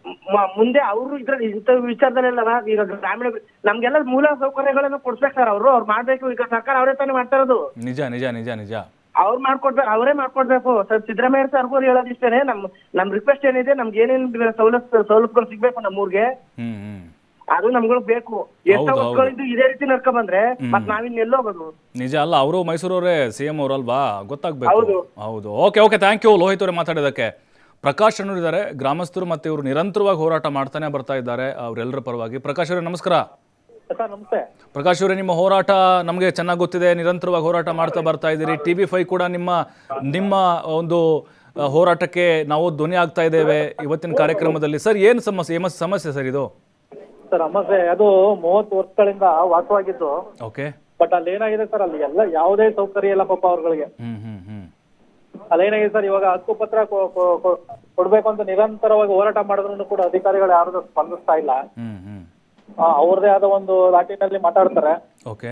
ಮುಂದೆ ಅವರು ಇದ್ರ ಇಂಥ ವಿಚಾರದಲ್ಲೆಲ್ಲ ಈಗ ಗ್ರಾಮೀಣ ನಮ್ಗೆಲ್ಲ ಮೂಲ ಸೌಕರ್ಯಗಳನ್ನು ಕೊಡ್ಬೇಕು ಸರ್ ಅವರು. ಅವ್ರು ಮಾಡ್ಬೇಕು ಈಗ ಸರ್ಕಾರ ಅವರೇ ತಾನೇ ಮಾಡ್ತಾ ಇರೋದು. ನಿಜ ನಿಜ ನಿಜ ನಿಜ. ಅವ್ರು ಮಾಡ್ಕೊಡ್ಬೇಕು ಅವರೇ ಮಾಡ್ಕೊಡ್ಬೇಕು. ಸರ್ ಸಿದ್ದರಾಮಯ್ಯ ಸರ್ಗೂ ಹೇಳೋದಿಷ್ಟೇನೆ. ನಮ್ ನಮ್ ರಿಕ್ವೆಸ್ಟ್ ಏನಿದೆ ನಮ್ಗೆ ಏನೇನು ಸವಲತ್ತು ಸವಲತ್ತುಗಳು ಸಿಗ್ಬೇಕು ನಮ್ಮೂರ್ಗೆ ಹ್ಮ್ ಹ್ಮ್. ಅದು ನಮ್ಗಳು ಬೇಕು. ಎಷ್ಟೋ ಹೌದು, ವರ್ಷಗಳಿಂದ ಇದೇ ರೀತಿ ನಡ್ಕೊ ಬಂದ್ರೆ ಮತ್ ಎಲ್ಲ ಹೋಗೋದು ನಿಜ ಅಲ್ಲ ಅವರು ಮೈಸೂರವರೇ ಸಿ ಎಂ ಅವರಲ್ವಾ? ಗೊತ್ತಾಗ್ಬೇಕು. ಹೌದು. ಹೌದು. Okay okay thank you Lohith ಅವರೇ ಮಾತಾಡೋದಕ್ಕೆ ಪ್ರಕಾಶ್ ಅಣ್ಣರು ಇದ್ದಾರೆ ಗ್ರಾಮಸ್ಥರು ಮತ್ತೆ ಇವರು ನಿರಂತರವಾಗಿ ಹೋರಾಟ ಮಾಡ್ತಾನೆ ಬರ್ತಾ ಇದ್ದಾರೆ ಅವರೆಲ್ಲರ ಪರವಾಗಿ. ಪ್ರಕಾಶ್ ಅವರೇ ನಮಸ್ಕಾರ. ಸರ್ ನಮಸ್ತೆ. ಪ್ರಕಾಶ್ ಅವರೇ ನಿಮ್ಮ ಹೋರಾಟ ನಮಗೆ ಚೆನ್ನಾಗಿ ಗೊತ್ತಿದೆ. ನಿರಂತರವಾಗಿ ಹೋರಾಟ ಮಾಡ್ತಾ ಬರ್ತಾ ಇದ್ದೀರಿ. ಟಿ ವಿ ಫೈ ಕೂಡ ನಿಮ್ಮ ನಿಮ್ಮ ಒಂದು ಹೋರಾಟಕ್ಕೆ ನಾವು ಧ್ವನಿ ಆಗ್ತಾ ಇದ್ದೇವೆ ಇವತ್ತಿನ ಕಾರ್ಯಕ್ರಮದಲ್ಲಿ. ಸರ್ ಏನು ಸಮಸ್ಯೆ ಏಮ- ಸಮಸ್ಯೆ ಸರ್ ಇದು? ಸರ್ ಸಮಸ್ಯೆ ಅದು ಮೂವತ್ತು ವರ್ಷಗಳಿಂದ ವಾಸವಾಗಿದ್ದು. ಓಕೆ. ಬಟ್ ಅಲ್ಲಿ ಏನಾಗಿದೆ ಸರ್ ಅಲ್ಲಿ ಎಲ್ಲ ಯಾವುದೇ ಸೌಕರ್ಯ ಇಲ್ಲ ಪಾಪ ಅವ್ರಗಳಿಗೆ. ಹ್ಮ್ ಹ್ಮ್ ಹ್ಮ್. ಅಲ್ಲಿ ಏನಾಗಿದೆ ಸರ್ ಇವಾಗ ಹಕ್ಕುಪತ್ರ ಪತ್ರ ಕೊ- ಕೊ- ಕೊಡ್ಬೇಕು ಅಂತ ನಿರಂತರವಾಗಿ ಹೋರಾಟ ಮಾಡಿದ್ರು ಕೂಡ ಅಧಿಕಾರಿಗಳು ಯಾರು ಸ್ಪಂದಿಸ್ತಾ ಇಲ್ಲ. ಹ್ಮ್ ಹ್ಮ್. ಆ, ಅವ್ರದೇ ಆದ ಒಂದು ಲಾಟಿನಲ್ಲಿ ಮಾತಾಡ್ತಾರೆ. ಓಕೆ.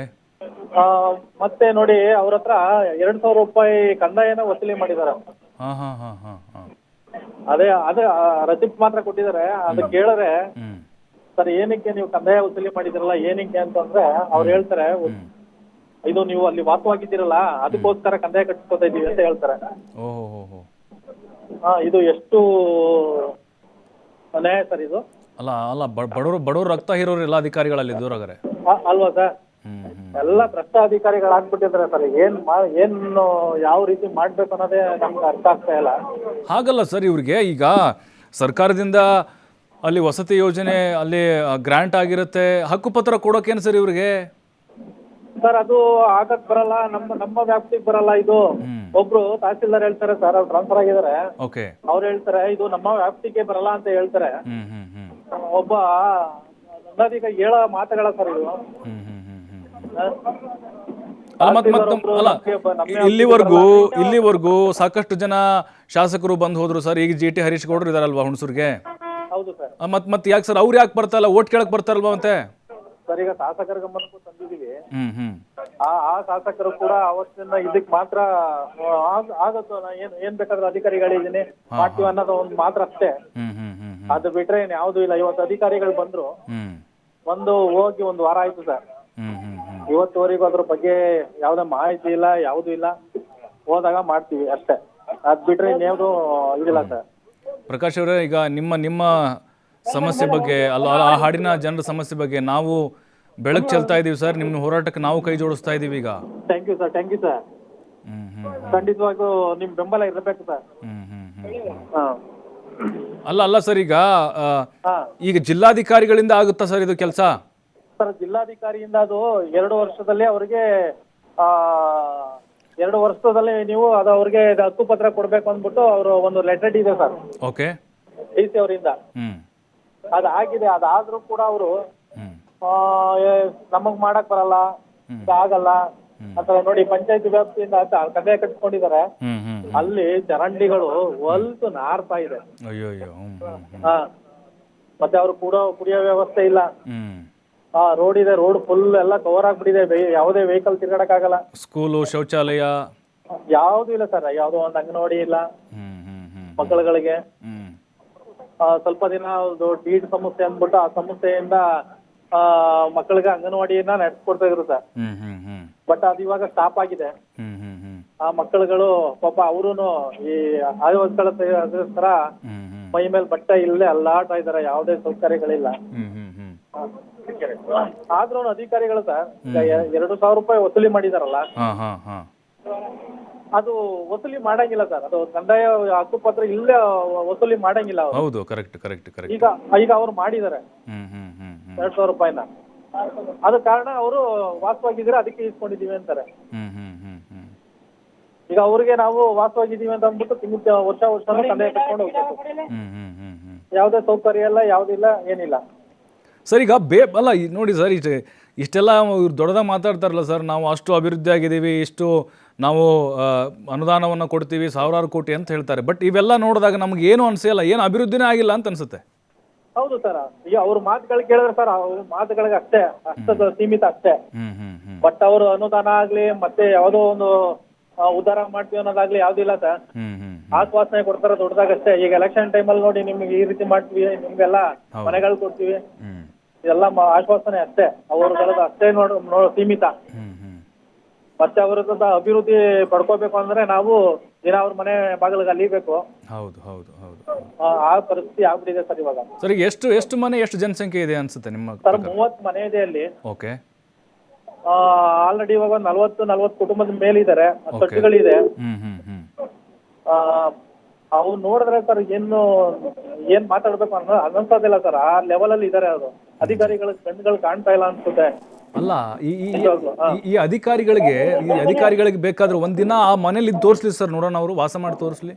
ಆ, ಮತ್ತೆ ನೋಡಿ ಅವ್ರ ಹತ್ರ ಎರಡ್ ಸಾವಿರ ರೂಪಾಯಿ ಕಂದಾಯನ ವಸೂಲಿ ಮಾಡಿದ್ದಾರೆ. ಹಾಂ ಹಾಂ ಹಾಂ ಹಾಂ ಹಾಂ. ಅದೇ ಅದೇ ರಸೀಪ್ ಮಾತ್ರ ಕೊಟ್ಟಿದ್ದಾರೆ. ಅದು ಕೇಳಿದ್ರೆ ಸರ್ ಏನಕ್ಕೆ ನೀವು ಕಂದಾಯ ವಸೂಲಿ ಮಾಡಿದಿರಲ್ಲ ಏನಕ್ಕೆ ಅಂತಂದ್ರೆ ಅವ್ರು ಹೇಳ್ತಾರೆ ಇದು ನೀವು ಅಲ್ಲಿ ವಾಸವಾಗಿದ್ದೀರಲ್ಲ ಅದಕ್ಕೋಸ್ಕರ ಕಂದಾಯ ಕಟ್ಟಿಸ್ಕೊತಾ ಇದೀವಿ ಅಂತ ಹೇಳ್ತಾರೆ. ಓಹೋ ಹೋ ಹೋ. ಹಾ ಇದು ಎಷ್ಟು ನ್ಯಾಯ ಸರ್ ಇದು? ಅಲ್ಲ ಅಲ್ಲ ಬಡವರು ಬಡವರು ರಕ್ತ ಹೀರೋರು ಎಲ್ಲ ಅಧಿಕಾರಿಗಳಲ್ಲಿ ದೂರಾಗರೆ ಆ- ಅಲ್ವಾ ಸರ್? ಎಲ್ಲ ಭ್ರಷ್ಟ ಅಧಿಕಾರಿಗಳಾಗ್ಬಿಟ್ಟಿದ್ರೆ ಸರ್ ಏನ್ ಮಾ ಏನು ಯಾವ ರೀತಿ ಮಾಡ್ಬೇಕು ಅನ್ನೋದೇ ನಮ್ಗೆ ಅರ್ಥ ಆಗ್ತಾ ಇಲ್ಲ. ಹಾಗಲ್ಲ ಸರ್ ಇವ್ರಿಗೆ ಈಗ ಸರ್ಕಾರದಿಂದ ಅಲ್ಲಿ ವಸತಿ ಯೋಜನೆ ಅಲ್ಲಿ ಗ್ರಾಂಟ್ ಆಗಿರುತ್ತೆ ಹಕ್ಕುಪತ್ರ ಕೊಡೋಕೇನು ಸರ್ ಇವ್ರಿಗೆ? ಸರ್ ಅದು ಆಗಕ್ ಬರಲ್ಲ ನಮ್ಮ ನಮ್ಮ ವ್ಯಾಪ್ತಿಗೆ ಬರಲ್ಲ ಇದು. ಒಬ್ರು ತಹಸೀಲ್ದಾರ್ ಹೇಳ್ತಾರೆ ಸರ್ ಅವ್ರು ಟ್ರಾನ್ಸ್ಫರ್ ಆಗಿದ್ದಾರೆ. ಓಕೆ. ಅವ್ರು ಹೇಳ್ತಾರೆ ಇದು ನಮ್ಮ ವ್ಯಾಪ್ತಿಗೆ ಬರಲ್ಲ ಅಂತ ಹೇಳ್ತಾರೆ. ಹ್ಮ್ ಹ್ಮ್ ಹ್ಮ್. ಒಬ್ಬ ನನ್ನದೀಗ ಹೇಳ ಮಾತುಗಳ ಸರ್ ಇದು. ಹ್ಮ್ ಹ್ಮ್ ಹ್ಮ್ ಹ್ಮ್. ಅಲ್ಲ ಮತ್ತೆ ಮತ್ತೆ ತಹಸೀಲ್ದಾರ್ ಅಲ್ಲ ಒಬ್ರು ನಮ್ಗೆ ನಮ್ಮ ಇ- ಇಲ್ಲಿವರೆಗೂ ಇಲ್ಲಿವರೆಗೂ ಸಾಕಷ್ಟು ಜನ ಶಾಸಕರು ಬಂದು ಹೋದ್ರು ಸರ್. ಈಗ ಜಿ ಟಿ ಹರೀಶ್ ಗೌಡ್ರು ಇದಾರಲ್ವಾ ಹುಣಸೂರ್ಗೆ? ಹೌದು ಸರ್. ಮತ್ತೆ ಮತ್ತೆ ಯಾಕೆ ಸರ್? ಅವ್ರು ಯಾಕೆ ಬರ್ತಾರಲ್ಲ ಓಟ್ ಕೇಳಕ್ ಬರ್ತಾರಲ್ವಾ ಮತ್ತೆ? ಸರ್ ಈಗ ಶಾಸಕರ ಗಮನಕ್ಕೂ ತಂದಿದ್ದೀವಿ. ಆ ಆ ಶಾಸಕರು ಕೂಡ ಅವತ್ತಿನ ಇದಕ್ ಮಾತ್ರ ಆಗ- ಆಗತ್ತು ನಾ ಏನ್ ಏನ್ ಬೇಕಾದ್ರೆ ಅಧಿಕಾರಿಗಳಿದ್ದೀನಿ. ಮಾಡ್ತೀವಿ ಅನ್ನೋದು ಒಂದು ಮಾತ್ರ ಅಷ್ಟೇ. ಅದು ಬಿಟ್ರೆ ಏನ್ ಯಾವ್ದು ಇಲ್ಲ. ಇವತ್ತು ಅಧಿಕಾರಿಗಳು ಬಂದ್ರು. ಹ್ಮ್. ಒಂದು ಹೋಗಿ ಒಂದು ವಾರ ಆಯ್ತು ಸರ್. ಹ್ಮ್ ಹ್ಮ್ ಹ್ಮ್. ಇವತ್ತುವರೆಗೂ ಅದ್ರ ಬಗ್ಗೆ ಯಾವ್ದೇ ಮಾಹಿತಿ ಇಲ್ಲ ಯಾವ್ದು ಇಲ್ಲ. ಹೋದಾಗ ಮಾಡ್ತೀವಿ ಅಷ್ಟೇ. ಅದ್ ಬಿಟ್ರೆ ಇನ್ಯಾವ್ದು ಇದಿಲ್ಲ ಸರ್. ಪ್ರಕಾಶ್ ಅವರೇ ಈಗ ನಿಮ್ಮ ನಿಮ್ಮ ಸಮಸ್ಯೆ ಬಗ್ಗೆ ಅಲ್ಲ ಅಲ್ಲ, ಆ ಹಾಡಿನ ಜನರ ಸಮಸ್ಯೆ ಬಗ್ಗೆ ನಾವು ಬೆಳಕು ಚೆಲ್ತಾ ಇದೀವಿ ಸರ್. ನಿಮ್ಮ ಹೋರಾಟಕ್ಕೆ ನಾವು ಕೈ ಜೋಡಿಸ್ತಾ ಇದೀವಿ ಈಗ. Thank you sir thank you sir hmm hmm ಖಂಡಿತವಾಗೂ ನಿಮ್ ಬೆಂಬಲ ಇರಬೇಕು ಸರ್ ಹ್ಮ್ ಹ್ಮ್ ಹ್ಮ್. ಹಾ. ಅಲ್ಲ ಅಲ್ಲ ಸರ್ ಈಗ ಆ, ಹಾ. ಈಗ ಜಿಲ್ಲಾಧಿಕಾರಿಗಳಿಂದ ಆಗುತ್ತಾ ಸರ್ ಇದು ಕೆಲಸ? ಸರ್ ಜಿಲ್ಲಾಧಿಕಾರಿಯಿಂದ ಅದು ಎರಡು ವರ್ಷದಲ್ಲಿ ಅವರಿಗೆ ಆ ಎರಡು ವರ್ಷದಲ್ಲಿ ನೀವು ಅದು ಅವ್ರಿಗೆ ಇದು ಹಕ್ಕುಪತ್ರ ಕೊಡ್ಬೇಕು ಅಂದ್ಬಿಟ್ಟು ಅವರು ಒಂದು ಲೆಟರ್ ಇದೆ ಸರ್. ಓಕೆ. ಡಿ ಸಿ ಅವರಿಂದ. ಹ್ಮ್. ಅದಾಗಿದೆ ಅದಾದ್ರೂ ಕೂಡ ಅವರು ಹ್ಮ್. ನಮಗ್ ಮಾಡಕ್ ಬರಲ್ಲ ಇದು ಆಗಲ್ಲ. ಅಂತ ನೋಡಿ ಪಂಚಾಯತ್ ವ್ಯಾಪ್ತಿಯಿಂದ ಕಥೆ ಕಂದಾಯ ಕಟ್ಕೊಂಡಿದ್ದಾರೆ ಹ್ಮ್ ಹ್ಮ್. ಅಲ್ಲಿ ಚರಂಡಿಗಳು ಹೊಲ್ತು ನಾರ್ತಾ ಇದೆ. ಅಯ್ಯೋ ಅಯ್ಯೋ ಹ್ಮ್ ಹ್ಮ್ ಹ್ಮ್. ಹಾ. ಮತ್ತೆ ಅವ್ರು ಕೂಡ ಕುಡಿಯೋ ವ್ಯವಸ್ಥೆ ಇಲ್ಲ. ಹ್ಮ್. ಆ ರೋಡ್ ಇದೆ ರೋಡ್ ಫುಲ್ ಎಲ್ಲ ಕವರ್ ಆಗ್ಬಿಟ್ಟಿದೆ. ವೇ- ಯಾವುದೇ ವೆಹಿಕಲ್ ತಿರ್ಗಾಡಕ್ಕಾಗಲ್ಲ ಸ್ಕೂಲು ಶೌಚಾಲಯ. ಯಾವ್ದು ಇಲ್ಲ ಸರ್ ಯಾವ್ದೋ ಒಂದ್ ಅಂಗನವಾಡಿ ಇಲ್ಲ. ಹ್ಮ್ ಹ್ಮ್ ಹ್ಮ್ ಮಕ್ಕಳುಗಳಿಗೆ. ಹ್ಮ್. ಆ, ಸ್ವಲ್ಪ ದಿನ ಅದು ಡೀಡ್ ಸಮಸ್ಯೆ ಅಂದ್ಬಿಟ್ಟು ಆ ಸಮಸ್ಯೆಯಿಂದ ಆ ಮಕ್ಕಳಿಗೆ ಅಂಗನವಾಡಿಯನ್ನ ನಡೆಸ್ಕೊಡ್ತಾ ಇದ್ರು sir. Hmm hmm hmm. But ಅದು ಇವಾಗ ಸ್ಟಾಪ್ ಆಗಿದೆ. ಹ್ಮ್. ಆ ಮಕ್ಕಳುಗಳು ಪಾಪ ಅವರುನು ಈ ಆಯೋಸ್ಕರ ತರ ಮೈ ಮೇಲೆ ಬಟ್ಟೆ ಇಲ್ಲದೆ ಅಲ್ಲಾಡ್ತಾ ಇದಾರೆ ಯಾವುದೇ ಸೌಕರ್ಯಗಳಿಲ್ಲ. ಆದ್ರೂ ಅಧಿಕಾರಿಗಳು ಸರ್ ಎರಡು ಸಾವಿರ ರೂಪಾಯಿ ವಸೂಲಿ ಮಾಡಿದಾರಲ್ಲ? ಅದು ವಸೂಲಿ ಮಾಡಂಗಿಲ್ಲ ಸರ್ ಅದು ಕಂದಾಯ ಹಕ್ಕುಪತ್ರ ಇಲ್ಲೇ ವಸೂಲಿ ಮಾಡಂಗಿಲ್ಲ ಅವರು. ಹೌದು ಕರೆಕ್ಟ್ ಕರೆಕ್ಟ್ ಕರೆಕ್ಟ್ ಈಗ ಈಗ ಅವ್ರು ಮಾಡಿದ್ದಾರೆ. ಎರಡ್ ಸಾವಿರ ರೂಪಾಯಿನ ಅದ ಕಾರಣ ಅವರು ವಾಸವಾಗಿದ್ರೆ ಅದಕ್ಕೆ ಇಸ್ಕೊಂಡಿದೀವಿ ಅಂತಾರೆ. ಹ್ಮ್. ಈಗ ಅವ್ರಿಗೆ ನಾವು ವಾಸವಾಗಿದ್ದೀವಿ ಅಂತ ಅಂದ್ಬಿಟ್ಟು ತಿಂಗಳ ವರ್ಷ ವರ್ಷ ತಂದೆ ಕಟ್ಕೊಂಡು ಹೋಗ್ಬೇಕು. ಹ್ಮ್ ಹ್ಮ್ ಹ್ಮ್ ಹ್ಮ್. ಯಾವುದೇ ಸೌಕರ್ಯ ಇಲ್ಲ ಯಾವುದಿಲ್ಲ ಏನಿಲ್ಲ. ಸರ್ ಈಗ ಬೇ ಅಲ್ಲ ಈ ನೋಡಿ ಸರ್ ಇಷ್ಟು ಇಷ್ಟೆಲ್ಲ ಇವ್ರು ದೊಡ್ಡದಾಗ ಮಾತಾಡ್ತಾರಲ್ಲ ಸರ್ ನಾವು ಅಷ್ಟು ಅಭಿವೃದ್ಧಿ ಆಗಿದ್ದೀವಿ ಇಷ್ಟು ನಾವು ಅನುದಾನವನ್ನು ಕೊಡ್ತೀವಿ ಸಾವಿರಾರು ಕೋಟಿ ಅಂತ ಹೇಳ್ತಾರೆ. ಬಟ್ ಇವೆಲ್ಲ ನೋಡಿದಾಗ ನಮ್ಗೆ ಏನು ಅನಿಸಲ್ಲ ಏನು ಅಭಿವೃದ್ಧಿನೇ ಆಗಿಲ್ಲ ಅಂತ ಅನ್ಸುತ್ತೆ. ಹೌದು ಸರ್ ಈಗ ಅವ್ರ ಮಾತುಗಳು ಕೇಳಿದ್ರೆ ಸರ್ ಅವ್ರ ಮಾತುಗಳಿಗೆ ಅಷ್ಟೇ ಅಷ್ಟ ಸೀಮಿತ ಅಷ್ಟೇ. ಹ್ಮ್ ಹ್ಮ್ ಹ್ಮ್. ಬಟ್ ಅವರು ಅನುದಾನ ಆಗ್ಲಿ ಮತ್ತೆ ಯಾವುದೋ ಒಂದು ಉದ್ಧಾರ ಮಾಡ್ತೀವಿ ಅನ್ನೋದಾಗ್ಲಿ ಯಾವ್ದಿಲ್ಲ ಸರ್. ಹ್ಮ್ ಹ್ಮ್ ಆಶ್ವಾಸನೆ ಕೊಡ್ತಾರ ದೊಡ್ಡದಾಗಷ್ಟೇ. ಈಗ ಎಲೆಕ್ಷನ್ ಟೈಮಲ್ಲಿ ನೋಡಿ ನಿಮ್ಗೆ ಈ ರೀತಿ ಮಾಡ್ತೀವಿ ನಿಮ್ಗೆಲ್ಲ. ಮನೆಗಳು ಕೊಡ್ತೀವಿ. ಹ್ಮ್. ಇದೆಲ್ಲ ಆಶ್ವಾಸನೆ ಅಷ್ಟೇ. ಅವ್ರದ್ದು ಅಷ್ಟೇ ನೋಡ್ ಸೀಮಿತ. ಹ್ಮ್ ಹ್ಮ್. ಮತ್ತೆ ಅವ್ರದ್ದು ಅಭಿವೃದ್ಧಿ ಪಡ್ಕೋಬೇಕು ಅಂದ್ರೆ ನಾವು ದಿನ ಅವ್ರ ಮನೆ ಬಾಗಿಲಿಗೆ ಅಲಿಬೇಕು ಹೌದು ಹೌದು ಹೌದು ಆ ಆ ಪರಿಸ್ಥಿತಿ ಆಗ್ಬಿಟ್ಟಿದೆ ಸರ್ ಇವಾಗ. ಸರ್ ಈಗ ಎಷ್ಟು ಎಷ್ಟು ಮನೆ ಎಷ್ಟು ಜನಸಂಖ್ಯೆ ಇದೆ ಅನ್ಸುತ್ತೆ ನಿಮ್ಮ ಸರ್ ಮೂವತ್ ಮನೆ ಇದೆ ಅಲ್ಲಿ. ಓಕೆ. ಆಲ್ರೆಡಿ ಇವಾಗ ಒಂದು ನಲ್ವತ್ತು ನಲ್ವತ್ತು ಕುಟುಂಬದ ಮೇಲಿದ್ದಾರೆ. ತಟ್ಟುಗಳಿದೆ. ಹ್ಮ್ ಹ್ಮ್ ಹ್ಮ್. ಆ, ಅವು ನೋಡಿದ್ರೆ ಸರ್ ಏನು ಏನ್ ಮಾತಾಡ್ಬೇಕು ಅನ್ನೋ ಅನ್ನಿಸೋದಿಲ್ಲ ಸರ್. ಆ ಲೆವೆಲ್ ಅಲ್ಲಿ ಇದಾರೆ ಅವರು. ಅಧಿಕಾರಿಗಳ ಕಣ್ಣುಗಳು ಕಾಣ್ತಾ ಇಲ್ಲ ಅನ್ಸುತ್ತೆ. ಅಲ್ಲ ಈ ಈ- ಈ- ಈ ಅಧಿಕಾರಿಗಳಿಗೆ ಈ ಅಧಿಕಾರಿಗಳಿಗೆ ಬೇಕಾದ್ರೆ ಒಂದಿನ ಆ ಮನೇಲಿ ತೋರಿಸ್ಲಿ ಸರ್ ನೋಡೋಣ ಅವರು ವಾಸ ಮಾಡಿ ತೋರಿಸ್ಲಿ.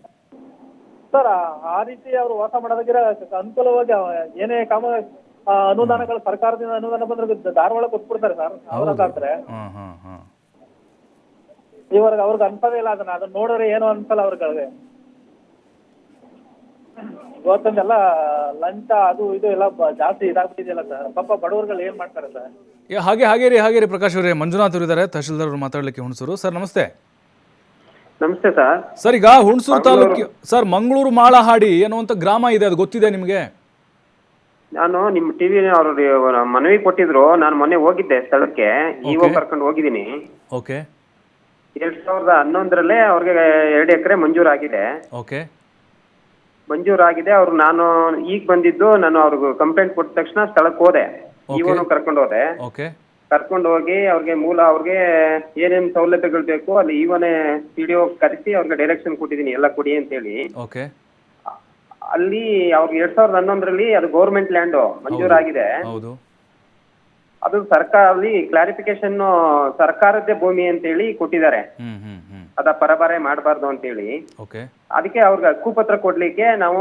ಸರ್ ಆ- ಆ ರೀತಿ ಅವರು ವಾಸ ಮಾಡೋದಕ್ಕೆ ಅನುಕೂಲವಾಗಿ ಅವ- ಏನೇ ಕಾಮ ಅನುದಾನಗಳು ಸರ್ಕಾರದಿಂದ ಅನುದಾನ ಬಂದ್ರೆ ಧಾರವಾಡ ಕೊಟ್ಬಿಡ್ತಾರೆ ಸರ್. ಅವ್ರಿಗಾದ್ರೆ ಹಾಂ ಅವ್ರಿಗ ಹಾಂ. ಇವಾಗ ಅವ್ರಿಗೆ ಅನ್ಸೋದೇ ಇಲ್ಲ ಅದನ್ನ. ಅದನ್ನ ನೋಡಿದ್ರೆ ಏನು ಅನ್ಸಲ್ಲ ಅವ್ರಿಗೆ ಇವತ್ತೊಂದೆಲ್ಲ ಲಂಚ ಅದು ಇದು ಎಲ್ಲ ಜಾಸ್ತಿ ಇದಾಗ್ಬಿಟ್ಟಿದೆಯಲ್ಲ ಸರ್. ಪಾಪ ಬಡವರುಗಳು ಏನ್ ಮಾಡ್ತಾರೆ ಸರ್? ಏ, ಹಾಗೆ ಹಾಗೆ ರೀ ಹಾಗೆ ರೀ ಪ್ರಕಾಶ್ ಅವರೇ. ಮಂಜುನಾಥ್ ಅವರು ಇದ್ದಾರೆ ತಹಶೀಲ್ದಾರ್ ಅವರು ಮಾತಾಡ್ಲಿಕ್ಕೆ ಹುಣಸೂರು. ಸರ್ ನಮಸ್ತೆ. ನಮಸ್ತೆ ಸರ್. ಸರ್ ಈಗ ಹುಣಸೂರು ತಾಲೂಕು ಸರ್ ಮಂಗಳೂರು ಮಾಳಹಾಡಿ ಅನ್ನುವಂಥ ಗ್ರಾಮ ಇದೆ. ಅದು ಗೊತ್ತಿದೆ ನಿಮಗೆ? ನಾನು ನಿಮ್ಮ ಟಿವಿ ಅವ್ರ ಮನವಿ ಕೊಟ್ಟಿದ್ರು. ನಾನು ಮೊನ್ನೆ ಹೋಗಿದ್ದೆ ಸ್ಥಳಕ್ಕೆ. ಇವಾಗ ಕರ್ಕೊಂಡು ಹೋಗಿದ್ದೀನಿ. ಓಕೆ ಎರಡ್ ಸಾವಿರದ ಹನ್ನೊಂದರಲ್ಲೇ ಅವ್ರಿಗೆ ಎರಡು ಎಕರೆ ಮಂಜೂರಾಗಿದೆ ಓಕೆ ಮಂಜೂರಾಗಿದೆ ಅವ್ರು ನಾನು ಈಗ ಬಂದಿದ್ದು ನಾನು ಅವ್ರಿಗೆ ಕಂಪ್ಲೇಂಟ್ ಕೊಟ್ಟ ತಕ್ಷಣ ಸ್ಥಳಕ್ಕೆ ಹೋದೆ. ಇವನು ಕರ್ಕೊಂಡು ಹೋದೆ. ಓಕೆ ಕರ್ಕೊಂಡು ಹೋಗಿ ಅವ್ರಿಗೆ ಮೂಲ ಅವ್ರಿಗೆ ಏನೇನ್ ಸೌಲಭ್ಯಗಳು ಬೇಕು ಅಲ್ಲಿ ಇವನೇ ಡಿ ಕರೆಸಿ ಅವ್ರಿಗೆ ಡೈರೆಕ್ಷನ್ ಕೊಟ್ಟಿದ್ದೀನಿ. ಎಲ್ಲ ಕೊಡಿ ಅಂತೇಳಿ. ಓಕೆ ಅಲ್ಲಿ ಅವ್ರಿಗೆ ಎರಡ್ ಸಾವಿರದ ಹನ್ನೊಂದರಲ್ಲಿ ಅದು ಗೌರ್ಮೆಂಟ್ ಲ್ಯಾಂಡ್ ಮಂಜೂರಾಗಿದೆ. ಹೌದು ಅದು ಸರ್ಕಾರ ಅಲ್ಲಿ ಕ್ಲಾರಿಫಿಕೇಶನ್ ಸರ್ಕಾರದ್ದೇ ಭೂಮಿ ಅಂತ ಹೇಳಿ ಕೊಟ್ಟಿದ್ದಾರೆ. ಹ್ಮ್ ಹ್ಮ್ ಹ್ಮ್. ಅದ ಪರಬಾರೆ ಮಾಡಬಾರ್ದು ಅಂತೇಳಿ. ಓಕೆ. ಅದಕ್ಕೆ ಅವ್ರಿಗೆ ಹಕ್ಕುಪತ್ರ ಕೊಡ್ಲಿಕ್ಕೆ ನಾವು